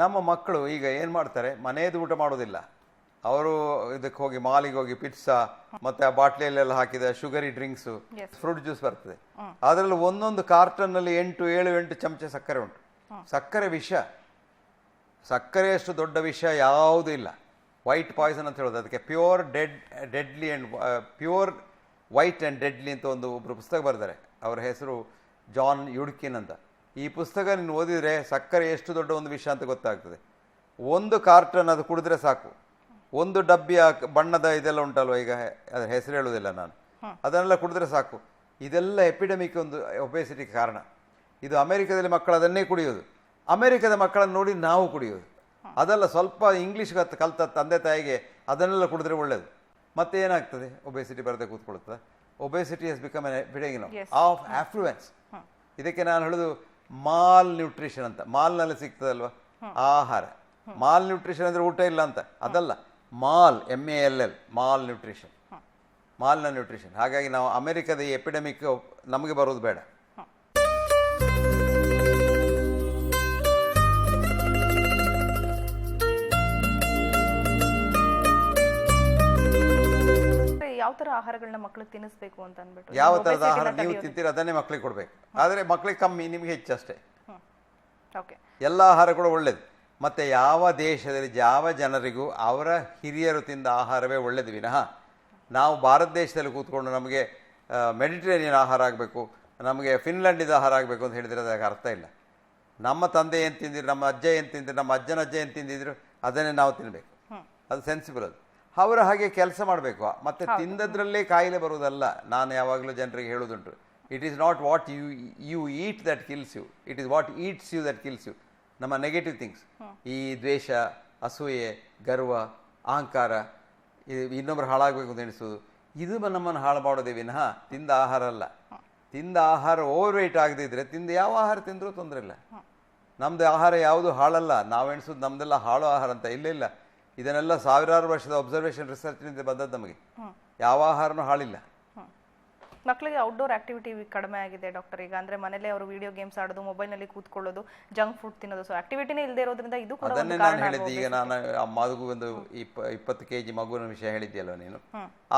ನಮ್ಮ ಮಕ್ಕಳು ಈಗ ಏನು ಮಾಡ್ತಾರೆ? ಮನೆಯದು ಊಟ ಮಾಡೋದಿಲ್ಲ. ಅವರು ಇದಕ್ಕೆ ಹೋಗಿ ಮಾಲಿಗೆ ಹೋಗಿ ಪಿಟ್ಸಾ ಮತ್ತೆ ಆ ಬಾಟ್ಲಿಯಲ್ಲೆಲ್ಲ ಹಾಕಿದ ಶುಗರಿ ಡ್ರಿಂಕ್ಸು ಫ್ರೂಟ್ ಜ್ಯೂಸ್ ಬರ್ತದೆ. ಅದರಲ್ಲಿ ಒಂದೊಂದು ಕಾರ್ಟನ್ನಲ್ಲಿ ಎಂಟು ಏಳು ಎಂಟು ಚಮಚ ಸಕ್ಕರೆ ಉಂಟು. ಸಕ್ಕರೆ ವಿಷ. ಸಕ್ಕರೆಯಷ್ಟು ದೊಡ್ಡ ವಿಷ ಯಾವುದೂ ಇಲ್ಲ. ವೈಟ್ ಪಾಯ್ಸನ್ ಅಂತ ಹೇಳೋದು. ಅದಕ್ಕೆ pure dead deadly and pure white and deadly ಅಂತ ಒಂದು ಒಬ್ಬರು ಪುಸ್ತಕ ಬರೆದಾರೆ ಅವರ ಹೆಸರು ಜಾನ್ ಯುಡ್ಕಿನ್ ಅಂತ. ಈ ಪುಸ್ತಕ ನೀನು ಓದಿದರೆ ಸಕ್ಕರೆ ಎಷ್ಟು ದೊಡ್ಡ ಒಂದು ವಿಷಯ ಅಂತ ಗೊತ್ತಾಗ್ತದೆ. ಒಂದು ಕಾರ್ಟನ್ ಅದು ಕುಡಿದ್ರೆ ಸಾಕು. ಒಂದು ಡಬ್ಬಿ ಆ ಬಣ್ಣದ ಇದೆಲ್ಲ ಉಂಟಲ್ವ ಈಗ? ಅದರ ಹೆಸರು ಹೇಳುವುದಿಲ್ಲ ನಾನು. ಅದನ್ನೆಲ್ಲ ಕುಡಿದ್ರೆ ಸಾಕು. ಇದೆಲ್ಲ ಎಪಿಡೆಮಿಕ್ ಒಂದು ಒಬೆಸಿಟಿ ಕಾರಣ. ಇದು ಅಮೆರಿಕದಲ್ಲಿ ಮಕ್ಕಳು ಅದನ್ನೇ ಕುಡಿಯೋದು. ಅಮೆರಿಕದ ಮಕ್ಕಳನ್ನು ನೋಡಿ ನಾವು ಕುಡಿಯೋದು. ಅದೆಲ್ಲ ಸ್ವಲ್ಪ ಇಂಗ್ಲೀಷ್ ಕತ್ ಕಲ್ತ ತಂದೆ ತಾಯಿಗೆ ಅದನ್ನೆಲ್ಲ ಕುಡಿದ್ರೆ ಒಳ್ಳೇದು. ಮತ್ತೆ ಏನಾಗ್ತದೆ? ಒಬೆಸಿಟಿ ಬರದೆ ಕೂತ್ಕೊಳ್ತದೆ. Obesity is become Yes. Of affluence ಇದಕ್ಕೆ ನಾನು ಹೇಳೋದು ಮಾಲ್ ನ್ಯೂಟ್ರಿಷನ್ ಅಂತ. ಮಾಲ್ನಲ್ಲಿ ಸಿಗ್ತದಲ್ವ? ಆಹಾರ. ಮಾಲ್ ನ್ಯೂಟ್ರಿಷನ್ ಅಂದ್ರೆ ಊಟ ಇಲ್ಲ ಅಂತ. ಅದಲ್ಲ. Mal M A L L malnutrition ಮಾಲ್ನ nutrition ಹಾಗಾಗಿ ನಾವು ಅಮೆರಿಕದ ಈ ಎಪಿಡೆಮಿಕ್ ನಮಗೆ ಬರೋದು ಬೇಡ. ತರ ಆಹಾರಗಳನ್ನ ಮಕ್ಳಿಗೆ ತಿನ್ನಿಸ್ಬೇಕು ಅಂತ ಅಂದ್ಬಿಟ್ಟು? ಯಾವ ತರದ ಥರದ ಆಹಾರ ನೀವು. ತಿಂತೀರ ಅದನ್ನೇ ಮಕ್ಕಳಿಗೆ ಕೊಡ್ಬೇಕು. ಆದ್ರೆ ಮಕ್ಕಳಿಗೆ ಕಮ್ಮಿ ನಿಮಗೆ ಹೆಚ್ಚಷ್ಟೇ ಓಕೆ ಎಲ್ಲ ಆಹಾರ ಕೂಡ ಒಳ್ಳೇದು. ಮತ್ತೆ ಯಾವ ದೇಶದಲ್ಲಿ ಯಾವ ಜನರಿಗೂ ಅವರ ಹಿರಿಯರು ತಿಂದ ಆಹಾರವೇ ಒಳ್ಳೇದು ವಿನಃ. ನಾವು ಭಾರತ ದೇಶದಲ್ಲಿ ಕೂತ್ಕೊಂಡು ನಮಗೆ ಮೆಡಿಟರೇನಿಯನ್ ಆಹಾರ ಆಗಬೇಕು ನಮಗೆ ಫಿನ್ಲೆಂಡಿದ ಆಹಾರ ಆಗಬೇಕು ಅಂತ ಹೇಳಿದರೆ ಅದಕ್ಕೆ ಅರ್ಥ ಇಲ್ಲ. ನಮ್ಮ ತಂದೆ ಏನು ತಿಂದಿದ್ರು ನಮ್ಮ ಅಜ್ಜ ಏನು ತಿಂದಿದ್ರು ನಮ್ಮ ಅಜ್ಜನ ಅಜ್ಜ ಏನು ತಿಂದಿದ್ರು ಅದನ್ನೇ ನಾವು ತಿನ್ನಬೇಕು ಅದು ಸೆನ್ಸಿಬಲ್ ಅದು. ಅವರ ಹಾಗೆ ಕೆಲಸ ಮಾಡಬೇಕು. ಮತ್ತೆ ತಿಂದದ್ರಲ್ಲೇ ಕಾಯಿಲೆ ಬರುವುದಲ್ಲ. ನಾನು ಯಾವಾಗಲೂ ಜನರಿಗೆ ಹೇಳೋದುಂಟು it is not what you you eat that kills you it is what eats you that kills you ನಮ್ಮ ನೆಗೆಟಿವ್ ಥಿಂಗ್ಸ್ ಈ ದ್ವೇಷ ಅಸೂಯೆ ಗರ್ವ ಅಹಂಕಾರ ಇನ್ನೊಬ್ರು ಇನ್ನೊಬ್ಬರು ಹಾಳಾಗಬೇಕು ಅಂತ ಎಣಿಸೋದು. ಇದು ನಮ್ಮನ್ನು ಹಾಳು ಮಾಡೋದೇ ವಿನಃ ತಿಂದ ಆಹಾರ ಅಲ್ಲ. ತಿಂದ ಆಹಾರ ಓವರ್ ವೆಯ್ಟ್ ಆಗದಿದ್ರೆ ತಿಂದ ಯಾವ ಆಹಾರ ತಿಂದರೂ ತೊಂದರೆ ಇಲ್ಲ. ನಮ್ದು ಆಹಾರ ಯಾವುದು ಹಾಳಲ್ಲ. ನಾವು ಎಣಿಸೋದು ನಮ್ದೆಲ್ಲ ಹಾಳು ಆಹಾರ ಅಂತ. ಇಲ್ಲ ಇಲ್ಲ. ಇದನ್ನೆಲ್ಲ ಸಾವಿರಾರು ವರ್ಷದ ಅಬ್ಸರ್ವೇಷನ್ ರಿಸರ್ಚ್ನಿಂದ ಬಂದದ್ದು ನಮಗೆ. ಯಾವ ಆಹಾರನೂ ಹಾಳಿಲ್ಲ. ಮಕ್ಕಳಿಗೆ ಔಟ್ಡೋರ್ ಆಕ್ಟಿವಿಟಿ ಕಡಿಮೆ ಆಗಿದೆ ಡಾಕ್ಟರ್ ಈಗ ಅಂದ್ರೆ ಮನೇಲೆ ಅವರು ವಿಡಿಯೋ ಗೇಮ್ಸ್ ಆಡೋದು ಮೊಬೈಲ್ನಲ್ಲಿ ಕೂತ್ಕೊಳ್ಳೋದು ಜಂಕ್ ಫುಡ್ ತಿನ್ನೋದು. ಸೊ ಆಕ್ಟಿವಿಟಿನೇ ಇಲ್ಲದೆ ಇರೋದ್ರಿಂದ ಇದು ಕೂಡ ಅದನ್ನೇ ನಾನು ಹೇಳಿದ್ದೆ. ಈಗ ನಾನು ಆ ಮಗು ಒಂದು ಇಪ್ಪ ಇಪ್ಪತ್ತು ಕೆ ಜಿ ಮಗುವಿನ ವಿಷಯ ಹೇಳಿದ್ಯಲ್ವ ನೀನು.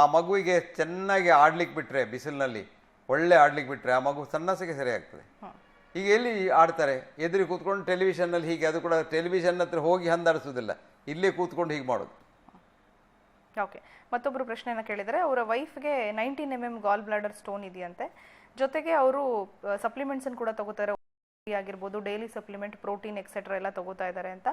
ಆ ಮಗುವಿಗೆ ಚೆನ್ನಾಗಿ ಆಡ್ಲಿಕ್ಕೆ ಬಿಟ್ರೆ ಬಿಸಿಲಿನಲ್ಲಿ ಒಳ್ಳೆ ಆಡ್ಲಿಕ್ಕೆ ಬಿಟ್ರೆ ಆ ಮಗು ಸಣ್ಣಸಿಗೆ ಸರಿ ಆಗ್ತದೆ ಈಗ ಎಲ್ಲಿ ಆಡ್ತಾರೆ? ಎದುರು ಕೂತ್ಕೊಂಡು ಟೆಲಿವಿಷನ್ನಲ್ಲಿ ಹೀಗೆ ಅದು ಕೂಡ ಟೆಲಿವಿಷನ್ ಹತ್ರ ಹೋಗಿ ಹಂದಾಡಿಸೋದಿಲ್ಲ ಇಲ್ಲೇ ಕೂತ್ಕೊಂಡು ಹೀಗೆ ಮಾಡೋದು. ಓಕೆ. ಮತ್ತೊಬ್ಬರು ಪ್ರಶ್ನೆಯನ್ನು ಕೇಳಿದರೆ, ಅವರ ವೈಫ್ಗೆ nineteen M M gall bladder stone ಇದೆಯಂತೆ. ಜೊತೆಗೆ ಅವರು ಸಪ್ಲಿಮೆಂಟ್ಸ್ ಕೂಡ ತಗೋತಾರೆ. ಆಗಿರ್ಬೋದು ಡೈಲಿ ಸಪ್ಲಿಮೆಂಟ್ ಪ್ರೋಟೀನ್ ಎಕ್ಸೆಟ್ರಾ ಎಲ್ಲ ತಗೋತಾ ಇದ್ದಾರೆ ಅಂತ.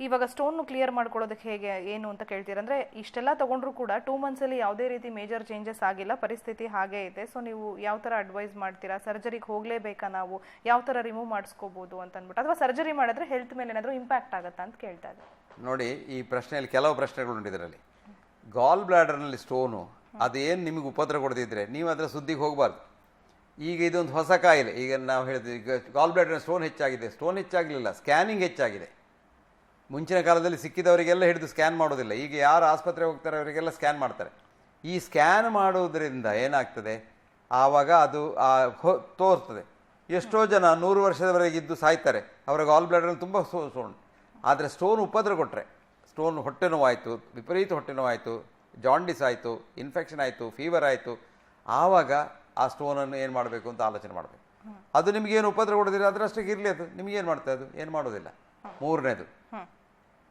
ಇವಾಗ ಸ್ಟೋನ್ ಕ್ಲಿಯರ್ ಮಾಡ್ಕೊಳ್ಳೋದಕ್ಕೆ ಹೇಗೆ, ಏನು ಅಂತ ಕೇಳ್ತೀರ? ಅಂದ್ರೆ, ಇಷ್ಟೆಲ್ಲ ತಗೊಂಡ್ರು ಕೂಡ ಟೂ ಮಂತ್ಸಲ್ಲಿ ಯಾವುದೇ ರೀತಿ ಮೇಜರ್ ಚೇಂಜಸ್ ಆಗಿಲ್ಲ, ಪರಿಸ್ಥಿತಿ ಹಾಗೇ ಇದೆ. ಸೊ ನೀವು ಯಾವ ಥರ ಅಡ್ವೈಸ್ ಮಾಡ್ತೀರಾ? ಸರ್ಜರಿಗೆ ಹೋಗಲೇಬೇಕಾ ನಾವು? ಯಾವ ಥರ ರಿಮೂವ್ ಮಾಡಿಸ್ಕೋಬೋದು ಅಂತ ಅಂದ್ಬಿಟ್ಟು ಅಥವಾ ಸರ್ಜರಿ ಮಾಡಿದ್ರೆ ಹೆಲ್ತ್ ಮೇಲೆ ಏನಾದರೂ ಇಂಪ್ಯಾಕ್ಟ್ ಆಗುತ್ತಾ ಅಂತ ಕೇಳ್ತಾ ಇದ್ದಾರೆ ನೋಡಿ, ಈ ಪ್ರಶ್ನೆಯಲ್ಲಿ ಕೆಲವು ಪ್ರಶ್ನೆಗಳು ಇದರಲ್ಲಿ ಗಾಲ್ ಬ್ಲಾಡರ್ನಲ್ಲಿ ಸ್ಟೋನು ಅದೇನು ನಿಮಗೆ ಉಪದ್ರ ಕೊಡದಿದ್ರೆ, ನೀವು ಅದರ ಸುದ್ದಿಗೆ ಹೋಗಬಾರ್ದು. ಈಗ ಇದೊಂದು ಹೊಸ ಕಾಯಿಲೆ. ಈಗ ನಾವು ಹೇಳಿದ್ವಿ ಈಗ ಗಾಲ್ ಬ್ಲಾಡರ್ ಸ್ಟೋನ್ ಹೆಚ್ಚಾಗಿದೆ. ಸ್ಟೋನ್ ಹೆಚ್ಚಾಗಲಿಲ್ಲ ಸ್ಕ್ಯಾನಿಂಗ್ ಹೆಚ್ಚಾಗಿದೆ. ಮುಂಚಿನ ಕಾಲದಲ್ಲಿ ಸಿಕ್ಕಿದವರಿಗೆಲ್ಲ ಹಿಡಿದು ಸ್ಕ್ಯಾನ್ ಮಾಡೋದಿಲ್ಲ. ಈಗ ಯಾರು ಆಸ್ಪತ್ರೆಗೆ ಹೋಗ್ತಾರೆ, ಅವರಿಗೆಲ್ಲ ಸ್ಕ್ಯಾನ್ ಮಾಡ್ತಾರೆ. ಈ ಸ್ಕ್ಯಾನ್ ಮಾಡೋದ್ರಿಂದ ಏನಾಗ್ತದೆ? ಆವಾಗ ಅದು ತೋರ್ತದೆ. ಎಷ್ಟೋ ಜನ ನೂರು ವರ್ಷದವರೆಗಿದ್ದು ಸಾಯ್ತಾರೆ. ಅವರ ಗಾಲ್ ಬ್ಲಾಡರ್ನಲ್ಲಿ ತುಂಬ ಸೋ ಸ್ಟೋನ್ ಆದರೆ ಸ್ಟೋನ್ ಉಪದ್ರ ಕೊಟ್ಟರೆ ಸ್ಟೋನ್ ಹೊಟ್ಟೆ ನೋವಾಯಿತು, ವಿಪರೀತ ಹೊಟ್ಟೆ ನೋವಾಯಿತು ಜಾಂಡಿಸ್ ಆಯಿತು ಇನ್ಫೆಕ್ಷನ್ ಆಯಿತು ಫೀವರ್ ಆಯಿತು, ಆವಾಗ ಆ ಸ್ಟೋನನ್ನು ಏನು ಮಾಡಬೇಕು ಅಂತ ಆಲೋಚನೆ ಮಾಡಬೇಕು. ಅದು ನಿಮಗೇನು ಉಪದ್ರ ಕೊಡೋದಿಲ್ಲ ಅದರಷ್ಟಕ್ಕೆ ಇರಲಿ ಅದು. ನಿಮಗೇನು ಮಾಡ್ತಾ ಅದು? ಏನು ಮಾಡೋದಿಲ್ಲ. ಮೂರನೇದು.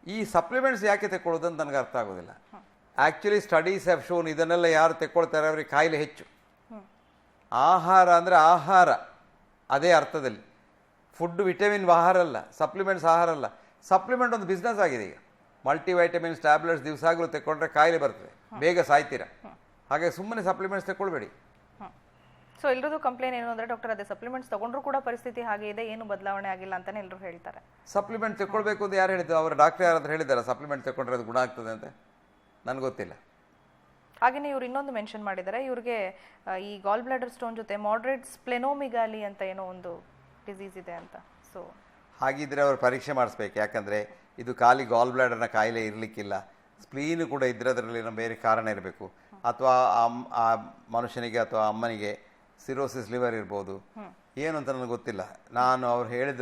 ಈ ಸಪ್ಲಿಮೆಂಟ್ಸ್ ಯಾಕೆ ತೆಕ್ಕೊಳ್ಳೋದು ಅಂತ ನನಗೆ ಅರ್ಥ ಆಗೋದಿಲ್ಲ. ಆ್ಯಕ್ಚುಲಿ ಸ್ಟಡೀಸ್ ಹ್ಯಾವ್ ಶೋನ್ ಇದನ್ನೆಲ್ಲ ಯಾರು ತೆಕ್ಕೊಳ್ತಾರೆ ಅವರಿಗೆ ಕಾಯಿಲೆ ಹೆಚ್ಚು. ಆಹಾರ ಅಂದರೆ ಆಹಾರ. ಅದೇ ಅರ್ಥದಲ್ಲಿ. ಫುಡ್ ವಿಟಮಿನ್ ಆಹಾರ ಅಲ್ಲ. ಸಪ್ಲಿಮೆಂಟ್ಸ್ ಆಹಾರ ಅಲ್ಲ. ಸಪ್ಲಿಮೆಂಟ್ ಒಂದು ಬಿಸ್ನೆಸ್ ಆಗಿದೆ ಈಗ. ಮಲ್ಟಿವೈಟಮಿನ್ಸ್ ಟ್ಯಾಬ್ಲೆಟ್ಸ್ ದಿವಸಾಗಲೂ ತೆಕ್ಕೊಂಡ್ರೆ ಕಾಯಿಲೆ ಬರ್ತದೆ. ಬೇಗ ಸಾಯ್ತೀರಾ. ಹಾಗೆ ಸುಮ್ಮನೆ ಸಪ್ಲಿಮೆಂಟ್ಸ್ ತೆಕ್ಕೊಳ್ಬೇಡಿ. ಸೊ ಎಲ್ಲರದು ಕಂಪ್ಲೇಂಟ್ ಏನು ಅಂದ್ರೆ ಡಾಕ್ಟರ್ ಅದೇ ಸಪ್ಲಿಮೆಂಟ್ಸ್ ತಗೊಂಡ್ರು ಕೂಡ ಪರಿಸ್ಥಿತಿ ಹಾಗೆ ಇದೆ ಏನು ಬದಲಾವಣೆ ಆಗಿಲ್ಲ ಅಂತಾನೆ ಎಲ್ಲರೂ ಹೇಳ್ತಾರೆ. ಸಪ್ಲಿಮೆಂಟ್ ತೆಕ್ಕೊಳ್ಬೇಕು ಅಂತ ಯಾರು ಹೇಳಿದ್ರು ಅವರ ಡಾಕ್ಟರ್ ಯಾರಾದ್ರೂ ಹೇಳಿದ್ದಾರೆ? ಸಪ್ಲಿಮೆಂಟ್ ತೆಕ್ಕೊಂಡ್ರೆ ಅದು ಗುಣ ಆಗ್ತದೆ ಅಂತ? ನನಗೆ ಗೊತ್ತಿಲ್ಲ. ಹಾಗೆಯೇ ಇವ್ರು ಇನ್ನೊಂದು ಮೆನ್ಷನ್ ಮಾಡಿದ್ದಾರೆ. ಇವ್ರಿಗೆ ಈ ಗಾಲ್ ಬ್ಲಾಡರ್ ಸ್ಟೋನ್ ಜೊತೆ ಮಾಡ್ರೇಟ್ ಸ್ಪ್ಲೆನೋಮಿಗಾಲಿ ಅಂತ ಏನೋ ಒಂದು ಡಿಸೀಸ್ ಇದೆ ಅಂತ. ಸೊ ಹಾಗಿದ್ರೆ ಅವರು ಪರೀಕ್ಷೆ ಮಾಡಿಸ್ಬೇಕು. ಯಾಕಂದರೆ ಇದು ಖಾಲಿ ಗಾಲ್ ಬ್ಲಾಡರ್ನ ಕಾಯಿಲೆ ಇರಲಿಕ್ಕಿಲ್ಲ. ಸ್ಪ್ಲೀನು ಕೂಡ ಇದ್ದರೆ ಅದರಲ್ಲಿ ನಮ್ಮ ಬೇರೆ ಕಾರಣ ಇರಬೇಕು. ಅಥವಾ ಆ ಮನುಷ್ಯನಿಗೆ ಅಥವಾ ಅಮ್ಮನಿಗೆ ಸಿರೋಸಿಸ್ ಲಿವರ್ ಇರ್ಬೋದು. ಏನು ಅಂತ ನನಗೆ ಗೊತ್ತಿಲ್ಲ. ನಾನು ಅವ್ರು ಹೇಳಿದ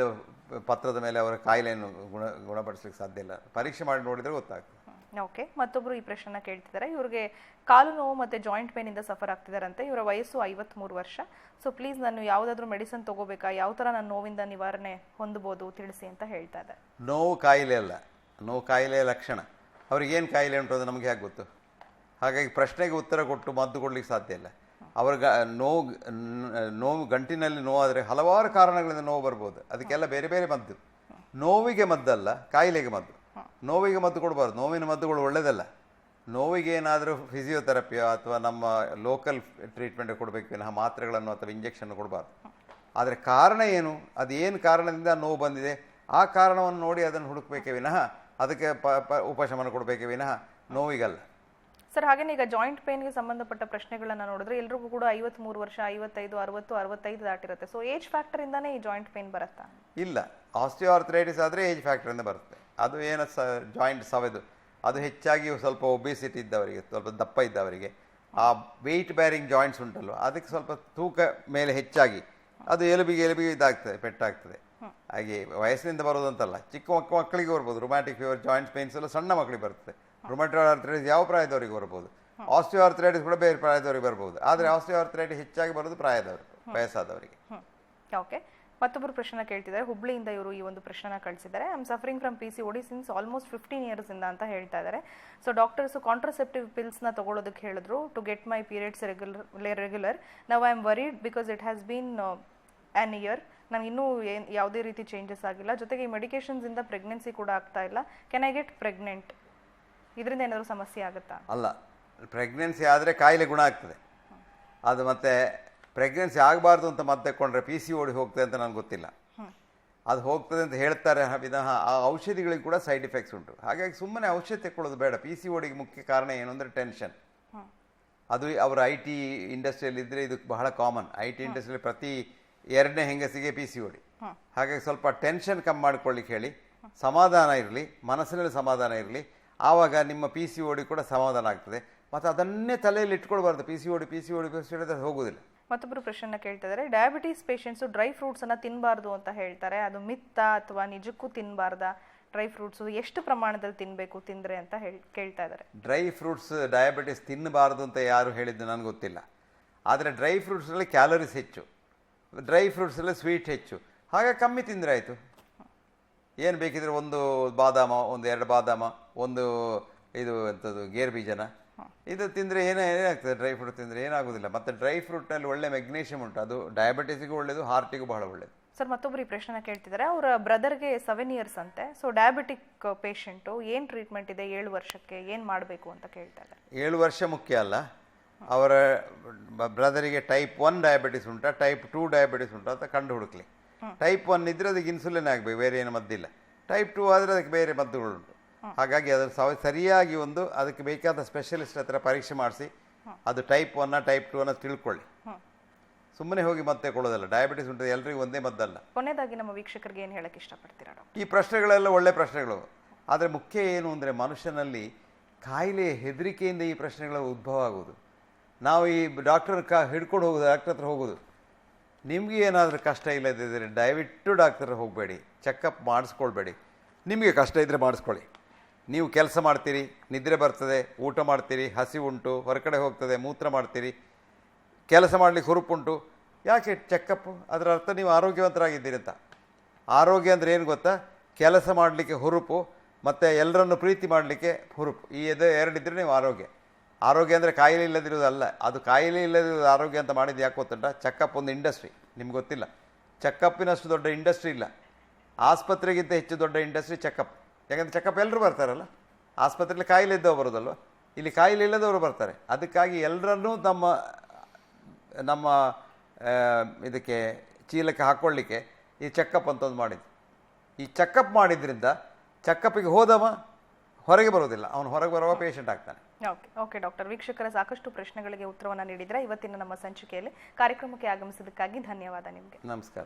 ಪತ್ರದ ಮೇಲೆ ಅವರ ಕಾಯಿಲೆಯನ್ನು ಗುಣ, ಗುಣಪಡಿಸ್ಲಿಕ್ಕೆ ಸಾಧ್ಯ ಇಲ್ಲ. ಪರೀಕ್ಷೆ ಮಾಡಿ ನೋಡಿದರೆ ಗೊತ್ತಾಗ್ತದೆ. ಓಕೆ ಮತ್ತೊಬ್ಬರು ಈ ಪ್ರಶ್ನೆನ ಕೇಳ್ತಿದ್ದಾರೆ. ಇವ್ರಿಗೆ ಕಾಲು ನೋವು ಮತ್ತೆ ಜಾಯಿಂಟ್ ಪೇನ್ ಇಂದ ಸಫರ್ ಆಗ್ತಿದಾರಂತೆ. ಇವರ ವಯಸ್ಸು ಐವತ್ಮೂರು ವರ್ಷ. ಸೊ ಪ್ಲೀಸ್ ನಾನು ಯಾವುದಾದ್ರೂ ಮೆಡಿಸಿನ್ ತಗೋಬೇಕಾ? ಯಾವ ಥರ ನಾನು ನೋವಿಂದ ನಿವಾರಣೆ ಹೊಂದಬಹುದು ತಿಳಿಸಿ ಅಂತ ಹೇಳ್ತಾ ಇದೆ ನೋವು ಕಾಯಿಲೆ ಅಲ್ಲ. ನೋವು ಕಾಯಿಲೆ ಲಕ್ಷಣ. ಅವ್ರಿಗೇನು ಕಾಯಿಲೆ ಉಂಟು ಅದು ನಮಗೆ ಹೇಗೆ ಗೊತ್ತು? ಹಾಗಾಗಿ ಪ್ರಶ್ನೆಗೆ ಉತ್ತರ ಕೊಟ್ಟು ಮದ್ದು ಕೊಡ್ಲಿಕ್ಕೆ ಸಾಧ್ಯ ಇಲ್ಲ. ಅವರ ನೋವು ನೋವು ಗಂಟಿನಲ್ಲಿ ನೋವಾದರೆ ಹಲವಾರು ಕಾರಣಗಳಿಂದ ನೋವು ಬರ್ಬೋದು. ಅದಕ್ಕೆಲ್ಲ ಬೇರೆ ಬೇರೆ ಮದ್ದು. ನೋವಿಗೆ ಮದ್ದಲ್ಲ, ಕಾಯಿಲೆಗೆ ಮದ್ದು. ನೋವಿಗೆ ಮದ್ದು ಕೊಡಬಾರ್ದು. ನೋವಿನ ಮದ್ದುಗಳು ಒಳ್ಳೆಯದಲ್ಲ ನೋವಿಗೆ ಏನಾದರೂ ಫಿಸಿಯೋಥೆರಪಿಯೋ ಅಥವಾ ನಮ್ಮ ಲೋಕಲ್ ಟ್ರೀಟ್ಮೆಂಟ್ ಕೊಡಬೇಕು ವಿನಃ ಮಾತ್ರೆಗಳನ್ನು ಅಥವಾ ಇಂಜೆಕ್ಷನ್ ಕೊಡಬಾರ್ದು. ಆದರೆ ಕಾರಣ ಏನು? ಅದು ಏನು ಕಾರಣದಿಂದ ನೋವು ಬಂದಿದೆ? ಆ ಕಾರಣವನ್ನು ನೋಡಿ ಅದನ್ನು ಹುಡುಕಬೇಕೆ ವಿನಃ ಅದಕ್ಕೆ ಪ ಪ ಉಪಶಮನ ಕೊಡಬೇಕೆ ವಿನಃ ನೋವಿಗಲ್ಲ. ಸರ್ ಹಾಗೇನೆ ಈಗ ಜಾಯಿಂಟ್ ಪೇನ್ಗೆ ಸಂಬಂಧಪಟ್ಟ ಪ್ರಶ್ನೆಗಳನ್ನು ನೋಡಿದ್ರೆ ಎಲ್ರಿಗೂ ಕೂಡ ಐವತ್ಮೂರು ವರ್ಷ ಐವತ್ತೈದು ಅರವತ್ತು ಅರವತ್ತೈದು ದಾಟಿರುತ್ತೆ. ಸೊ ಏಜ್ ಫ್ಯಾಕ್ಟರ್ ಇಂದಾನೇ ಈ ಜಾಯಿಂಟ್ ಪೇನ್ ಬರುತ್ತಾ? ಇಲ್ಲ. ಆಸ್ಟಿಯೋ ಆರ್ಥರೈಟಿಸ್ ಆದರೆ ಏಜ್ ಫ್ಯಾಕ್ಟರಿಂದ ಬರುತ್ತೆ. ಅದು ಏನು ಸ ಜಾಯಿಂಟ್ ಸವೆದು. ಅದು ಹೆಚ್ಚಾಗಿ ಸ್ವಲ್ಪ ಒಬಿಸಿಟಿ ಇದ್ದವರಿಗೆ ಸ್ವಲ್ಪ ದಪ್ಪ ಇದ್ದವರಿಗೆ. ಆ ವೆಯ್ಟ್ ಬ್ಯಾರಿಂಗ್ ಜಾಯಿಂಟ್ಸ್ ಉಂಟಲ್ವ ಅದಕ್ಕೆ ಸ್ವಲ್ಪ ತೂಕ ಮೇಲೆ ಹೆಚ್ಚಾಗಿ. ಅದು ಎಲುಬಿಗೆ ಎಲುಬಿಗೆ ಇದಾಗ್ತದೆ ಪೆಟ್ಟಾಗ್ತದೆ. ಹಾಗೆ ವಯಸ್ಸಿನಿಂದ ಬರೋದಂತಲ್ಲ ಚಿಕ್ಕ ಮಕ್ಕ ಮಕ್ಕಳಿಗೆ ಬರ್ಬೋದು. ರೊಮ್ಯಾಟಿಕ್ ಫೀವರ್ ಜಾಯಿಂಟ್ ಪೇನ್ಸ್ ಎಲ್ಲ ಸಣ್ಣ ಮಕ್ಕಳಿಗೆ ಬರ್ತದೆ. ರೊಮ್ಯಾಟೋ ಆರ್ಥರೈಟಿಸ್ ಯಾವ ಪ್ರಾಯದವರಿಗೆ ಬರ್ಬೋದು? ಆಸ್ಟಿಯೋ ಆರ್ಥರೈಟಿಸ್ ಕೂಡ ಬೇರೆ ಪ್ರಾಯದವರಿಗೆ ಬರ್ಬೋದು. ಆದರೆ ಆಸ್ಟಿಯೋ ಆರ್ಥರೈಟಿಸ್ ಹೆಚ್ಚಾಗಿ ಬರೋದು ಪ್ರಾಯದವರು ವಯಸ್ಸಾದವರಿಗೆ. ಓಕೆ ಮತ್ತೊಬ್ಬರು ಪ್ರಶ್ನೆ ಕೇಳ್ತಿದ್ದಾರೆ. ಹುಬ್ಳಿಯಿಂದ ಇವರು ಈ ಒಂದು ಪ್ರಶ್ನೆನ ಕಳಿಸಿದ್ದಾರೆ. I am suffering from P C OD since almost fifteen years ಇಂದ ಅಂತ ಹೇಳ್ತಾ ಇದ್ದಾರೆ. ಸೊ ಡಾಕ್ಟರ್ಸ್ ಕಾಂಟ್ರಸೆಪ್ಟಿವ್ ಪಿಲ್ಸ್ನ ತಗೊಳ್ಳೋದಕ್ಕೆ ಹೇಳಿದ್ರು to get my periods regular regular ನಾವು I am worried because it has been an year ನಾನು ಇನ್ನೂ ಏನು, ಯಾವುದೇ ರೀತಿ ಚೇಂಜಸ್ ಆಗಿಲ್ಲ. ಜೊತೆಗೆ ಈ ಮೆಡಿಕೇಶನ್ಸಿಂದ ಪ್ರೆಗ್ನೆನ್ಸಿ ಕೂಡ ಆಗ್ತಾ ಇಲ್ಲ. ಕೆನ್ ಐ ಗೆಟ್ ಪ್ರೆಗ್ನೆಂಟ್ ಇದರಿಂದ ಏನಾದರೂ ಸಮಸ್ಯೆ ಆಗುತ್ತಾ? ಅಲ್ಲ ಪ್ರೆಗ್ನೆನ್ಸಿ ಆದರೆ ಕಾಯಿಲೆ ಗುಣ ಆಗ್ತದೆ. ಅದು ಮತ್ತೆ ಪ್ರೆಗ್ನೆನ್ಸಿ ಆಗಬಾರ್ದು ಅಂತ ಮದ್ದು ತಕ್ಕೊಂಡ್ರೆ ಪಿ ಸಿ ಓಡಿ ಹೋಗ್ತದೆ ಅಂತ ನನಗೆ ಗೊತ್ತಿಲ್ಲ. ಅದು ಹೋಗ್ತದೆ ಅಂತ ಹೇಳ್ತಾರೆ ವಿನಃ ಆ ಔಷಧಿಗಳಿಗೆ ಕೂಡ ಸೈಡ್ ಎಫೆಕ್ಟ್ಸ್ ಉಂಟು. ಹಾಗಾಗಿ ಸುಮ್ಮನೆ ಔಷಧಿ ತೆಕ್ಕೊಳ್ಳೋದು ಬೇಡ. ಪಿ ಸಿ ಓಡಿಗೆ ಮುಖ್ಯ ಕಾರಣ ಏನು ಅಂದರೆ ಟೆನ್ಷನ್ ಅದು ಅವರ ಐ ಟಿ ಇಂಡಸ್ಟ್ರಿಯಲ್ಲಿ ಇದ್ದರೆ ಇದು ಬಹಳ ಕಾಮನ್ ಐ ಟಿ ಇಂಡಸ್ಟ್ರಿಯಲ್ಲಿ ಪ್ರತಿ ಎರಡನೇ ಹೆಂಗಸಿಗೆ ಪಿ ಸಿ ಓಡಿ ಹಾಗಾಗಿ ಸ್ವಲ್ಪ ಟೆನ್ಷನ್ ಕಮ್ಮಿ ಮಾಡ್ಕೊಳ್ಳಿಕ್ಕೆ ಹೇಳಿ. ಸಮಾಧಾನ ಇರಲಿ ಮನಸ್ಸಿನಲ್ಲಿ ಸಮಾಧಾನ ಇರಲಿ. ಆವಾಗ ನಿಮ್ಮ ಪಿ ಸಿ ಓಡಿ ಕೂಡ ಸಮಾಧಾನ ಆಗ್ತದೆ. ಮತ್ತು ಅದನ್ನೇ ತಲೆಯಲ್ಲಿ ಇಟ್ಕೊಳ್ಬಾರ್ದು. P C OD P C OD P C OD ಹೋಗೋದಿಲ್ಲ. ಮತ್ತೊಬ್ಬರು ಪ್ರಶ್ನೆ ಕೇಳ್ತಿದ್ದಾರೆ ಡಯಾಬಿಟೀಸ್ ಪೇಷಂಟ್ಸು ಡ್ರೈ ಫ್ರೂಟ್ಸನ್ನು ತಿನ್ನಬಾರ್ದು ಅಂತ ಹೇಳ್ತಾರೆ. ಅದು ಮಿತ್ತ ಅಥವಾ ನಿಜಕ್ಕೂ ತಿನ್ನಬಾರ್ದಾ ಡ್ರೈ ಫ್ರೂಟ್ಸು ಎಷ್ಟು ಪ್ರಮಾಣದಲ್ಲಿ ತಿನ್ನಬೇಕು ತಿಂದರೆ ಅಂತ ಹೇಳಿ, ಕೇಳ್ತಾ ಇದ್ದಾರೆ ಡ್ರೈ ಫ್ರೂಟ್ಸ್ ಡಯಾಬಿಟಿಸ್ ತಿನ್ನಬಾರ್ದು ಅಂತ ಯಾರು ಹೇಳಿದ್ದು ನನಗೆ ಗೊತ್ತಿಲ್ಲ. ಆದರೆ ಡ್ರೈ ಫ್ರೂಟ್ಸಲ್ಲಿ ಕ್ಯಾಲೋರೀಸ್ ಹೆಚ್ಚು. ಡ್ರೈ ಫ್ರೂಟ್ಸಲ್ಲಿ ಸ್ವೀಟ್ ಹೆಚ್ಚು. ಹಾಗೆ ಕಮ್ಮಿ ತಿಂದರೆ ಆಯಿತು. ಏನು ಬೇಕಿದ್ರೆ ಒಂದು ಬಾದಾಮ, ಒಂದು ಎರಡು ಬಾದಾಮ, ಒಂದು ಇದು ಎಂಥದ್ದು ಗೇರ್ ಬೀಜನ ಇದು ತಿಂದರೆ ಏನೇ ಏನಾಗ್ತದೆ? ಡ್ರೈ ಫ್ರೂಟ್ ತಿಂದರೆ ಏನಾಗೋದಿಲ್ಲ. ಮತ್ತು ಡ್ರೈ ಫ್ರೂಟ್ನಲ್ಲಿ ಒಳ್ಳೆ ಮೆಗ್ನೀಷಿಯಮ್ ಉಂಟು. ಅದು ಡಯಾಬಿಟಿಸ್ಗೂ ಒಳ್ಳೆಯದು ಹಾರ್ಟಿಗೂ ಬಹಳ ಒಳ್ಳೆಯದು ಸರ್ ಮತ್ತೊಬ್ಬರು ಈ ಪ್ರಶ್ನೆ ಕೇಳ್ತಿದ್ದಾರೆ. ಅವರ ಬ್ರದರ್ಗೆ ಸೆವೆನ್ ಇಯರ್ಸ್ ಅಂತೆ. ಸೊ ಡಯಾಬಿಟಿಕ್ ಪೇಷಂಟು ಏನು ಟ್ರೀಟ್ಮೆಂಟ್ ಇದೆ? ಏಳು ವರ್ಷಕ್ಕೆ ಏನು ಮಾಡಬೇಕು ಅಂತ ಕೇಳ್ತಾ ಇದ್ದಾರೆ. ಏಳು ವರ್ಷ ಮುಖ್ಯ ಅಲ್ಲ. ಅವರ ಬ್ರದರಿಗೆ ಟೈಪ್ ಒನ್ ಡಯಾಬಿಟಿಸ್ ಉಂಟಾ ಟೈಪ್ ಟೂ ಡಯಾಬಿಟಿಸ್ ಉಂಟಾ ಅಂತ ಕಂಡು ಹುಡುಕ್ಲಿ. ಟೈಪ್ ಒನ್ ಇದ್ರೆ ಅದಕ್ಕೆ ಇನ್ಸುಲಿನ್ ಆಗಬೇಕು ಬೇರೆ ಏನು ಮದ್ದಿಲ್ಲ. ಟೈಪ್ ಟೂ ಆದರೆ ಅದಕ್ಕೆ ಬೇರೆ ಮದ್ದುಗಳುಂಟು ಹಾಗಾಗಿ ಅದನ್ನು ಸವ ಸರಿಯಾಗಿ ಒಂದು ಅದಕ್ಕೆ ಬೇಕಾದ ಸ್ಪೆಷಲಿಸ್ಟ್ ಹತ್ರ ಪರೀಕ್ಷೆ ಮಾಡಿಸಿ ಅದು ಟೈಪ್ ಒನ್ನ ಟೈಪ್ ಟು ಅನ್ನ ತಿಳ್ಕೊಳ್ಳಿ. ಸುಮ್ಮನೆ ಹೋಗಿ ಮತ್ತೆ ಕೊಡೋದಲ್ಲ ಡಯಾಬಿಟಿಸ್ ಉಂಟು ಎಲ್ಲರಿಗೂ ಒಂದೇ ಮದ್ದಲ್ಲ. ಕೊನೆಯದಾಗಿ ನಮ್ಮ ವೀಕ್ಷಕರಿಗೆ ಏನು ಹೇಳಕ್ಕೆ ಇಷ್ಟಪಡ್ತೀರಾ ಈ ಪ್ರಶ್ನೆಗಳೆಲ್ಲ ಒಳ್ಳೆ ಪ್ರಶ್ನೆಗಳು. ಆದರೆ ಮುಖ್ಯ ಏನು ಅಂದರೆ ಮನುಷ್ಯನಲ್ಲಿ ಕಾಯಿಲೆ ಹೆದರಿಕೆಯಿಂದ ಈ ಪ್ರಶ್ನೆಗಳ ಉದ್ಭವ ಆಗೋದು ನಾವು ಈ ಡಾಕ್ಟರ್ ಕ ಹಿಡ್ಕೊಂಡು ಹೋಗೋದು ಡಾಕ್ಟರ್ ಹತ್ರ ಹೋಗೋದು. ನಿಮಗೆ ಏನಾದರೂ ಕಷ್ಟ ಇಲ್ಲದಿದ್ದರೆ ದಯವಿಟ್ಟು ಡಾಕ್ಟರ್ ಹೋಗಬೇಡಿ ಚೆಕಪ್ ಮಾಡಿಸ್ಕೊಳ್ಬೇಡಿ. ನಿಮಗೆ ಕಷ್ಟ ಇದ್ದರೆ ಮಾಡಿಸ್ಕೊಳ್ಳಿ. ನೀವು ಕೆಲಸ ಮಾಡ್ತೀರಿ, ನಿದ್ರೆ ಬರ್ತದೆ, ಊಟ ಮಾಡ್ತೀರಿ, ಹಸಿ ಉಂಟು, ಹೊರಗಡೆ ಹೋಗ್ತದೆ, ಮೂತ್ರ ಮಾಡ್ತೀರಿ, ಕೆಲಸ ಮಾಡಲಿಕ್ಕೆ ಹುರುಪುಂಟು, ಯಾಕೆ ಚೆಕಪ್ ಅದರ ಅರ್ಥ ನೀವು ಆರೋಗ್ಯವಂತರಾಗಿದ್ದೀರಿ ಅಂತ. ಆರೋಗ್ಯ ಅಂದರೆ ಏನು ಗೊತ್ತಾ? ಕೆಲಸ ಮಾಡಲಿಕ್ಕೆ ಹುರುಪು, ಮತ್ತು ಎಲ್ಲರನ್ನು ಪ್ರೀತಿ ಮಾಡಲಿಕ್ಕೆ ಹುರುಪು. ಈ ಎದೆ ಎರಡಿದ್ದರೆ ನೀವು ಆರೋಗ್ಯ. ಆರೋಗ್ಯ ಅಂದರೆ ಕಾಯಿಲೆ ಇಲ್ಲದಿರೋದಲ್ಲ ಅದು ಕಾಯಿಲೆ ಇಲ್ಲದಿರೋದು ಆರೋಗ್ಯ ಅಂತ ಮಾಡಿದ್ದು ಯಾಕೆ ಗೊತ್ತುಂಟ? ಚೆಕಪ್ ಒಂದು ಇಂಡಸ್ಟ್ರಿ ನಿಮ್ಗೆ ಗೊತ್ತಿಲ್ಲ. ಚೆಕಪ್ಪಿನಷ್ಟು ದೊಡ್ಡ ಇಂಡಸ್ಟ್ರಿ ಇಲ್ಲ. ಆಸ್ಪತ್ರೆಗಿಂತ ಹೆಚ್ಚು ದೊಡ್ಡ ಇಂಡಸ್ಟ್ರಿ ಚೆಕಪ್ ಯಾಕಂದ್ರೆ ಚೆಕಪ್ ಎಲ್ಲರೂ ಬರ್ತಾರಲ್ಲ? ಆಸ್ಪತ್ರೆಯಲ್ಲಿ ಕಾಯಿಲೆ ಇದ್ದವರು ಬರೋದಲ್ವ? ಇಲ್ಲಿ ಕಾಯಿಲೆ ಇಲ್ಲದವರು ಬರ್ತಾರೆ. ಅದಕ್ಕಾಗಿ ಎಲ್ಲರನ್ನೂ ನಮ್ಮ ನಮ್ಮ ಇದಕ್ಕೆ ಚೀಲಕ್ಕೆ ಹಾಕ್ಕೊಳ್ಳಿಕ್ಕೆ ಈ ಚೆಕಪ್ ಅಂತ ಒಂದು ಮಾಡಿದ್ದು ಈ ಚೆಕಪ್ ಮಾಡಿದ್ರಿಂದ ಚೆಕಪ್ಪಿಗೆ ಹೋದವ ಹೊರಗೆ ಬರೋದಿಲ್ಲ ಅವನು ಹೊರಗೆ ಬರುವ ಪೇಷಂಟ್ ಆಗ್ತಾನೆ. ಓಕೆ ಓಕೆ ಡಾಕ್ಟರ್ ವೀಕ್ಷಕರ ಸಾಕಷ್ಟು ಪ್ರಶ್ನೆಗಳಿಗೆ ಉತ್ತರವನ್ನು ನೀಡಿದರೆ? ಇವತ್ತಿನ ನಮ್ಮ ಸಂಚಿಕೆಯಲ್ಲಿ ಕಾರ್ಯಕ್ರಮಕ್ಕೆ ಆಗಮಿಸಿದ್ದಕ್ಕಾಗಿ ಧನ್ಯವಾದ ನಿಮಗೆ. ನಮಸ್ಕಾರ.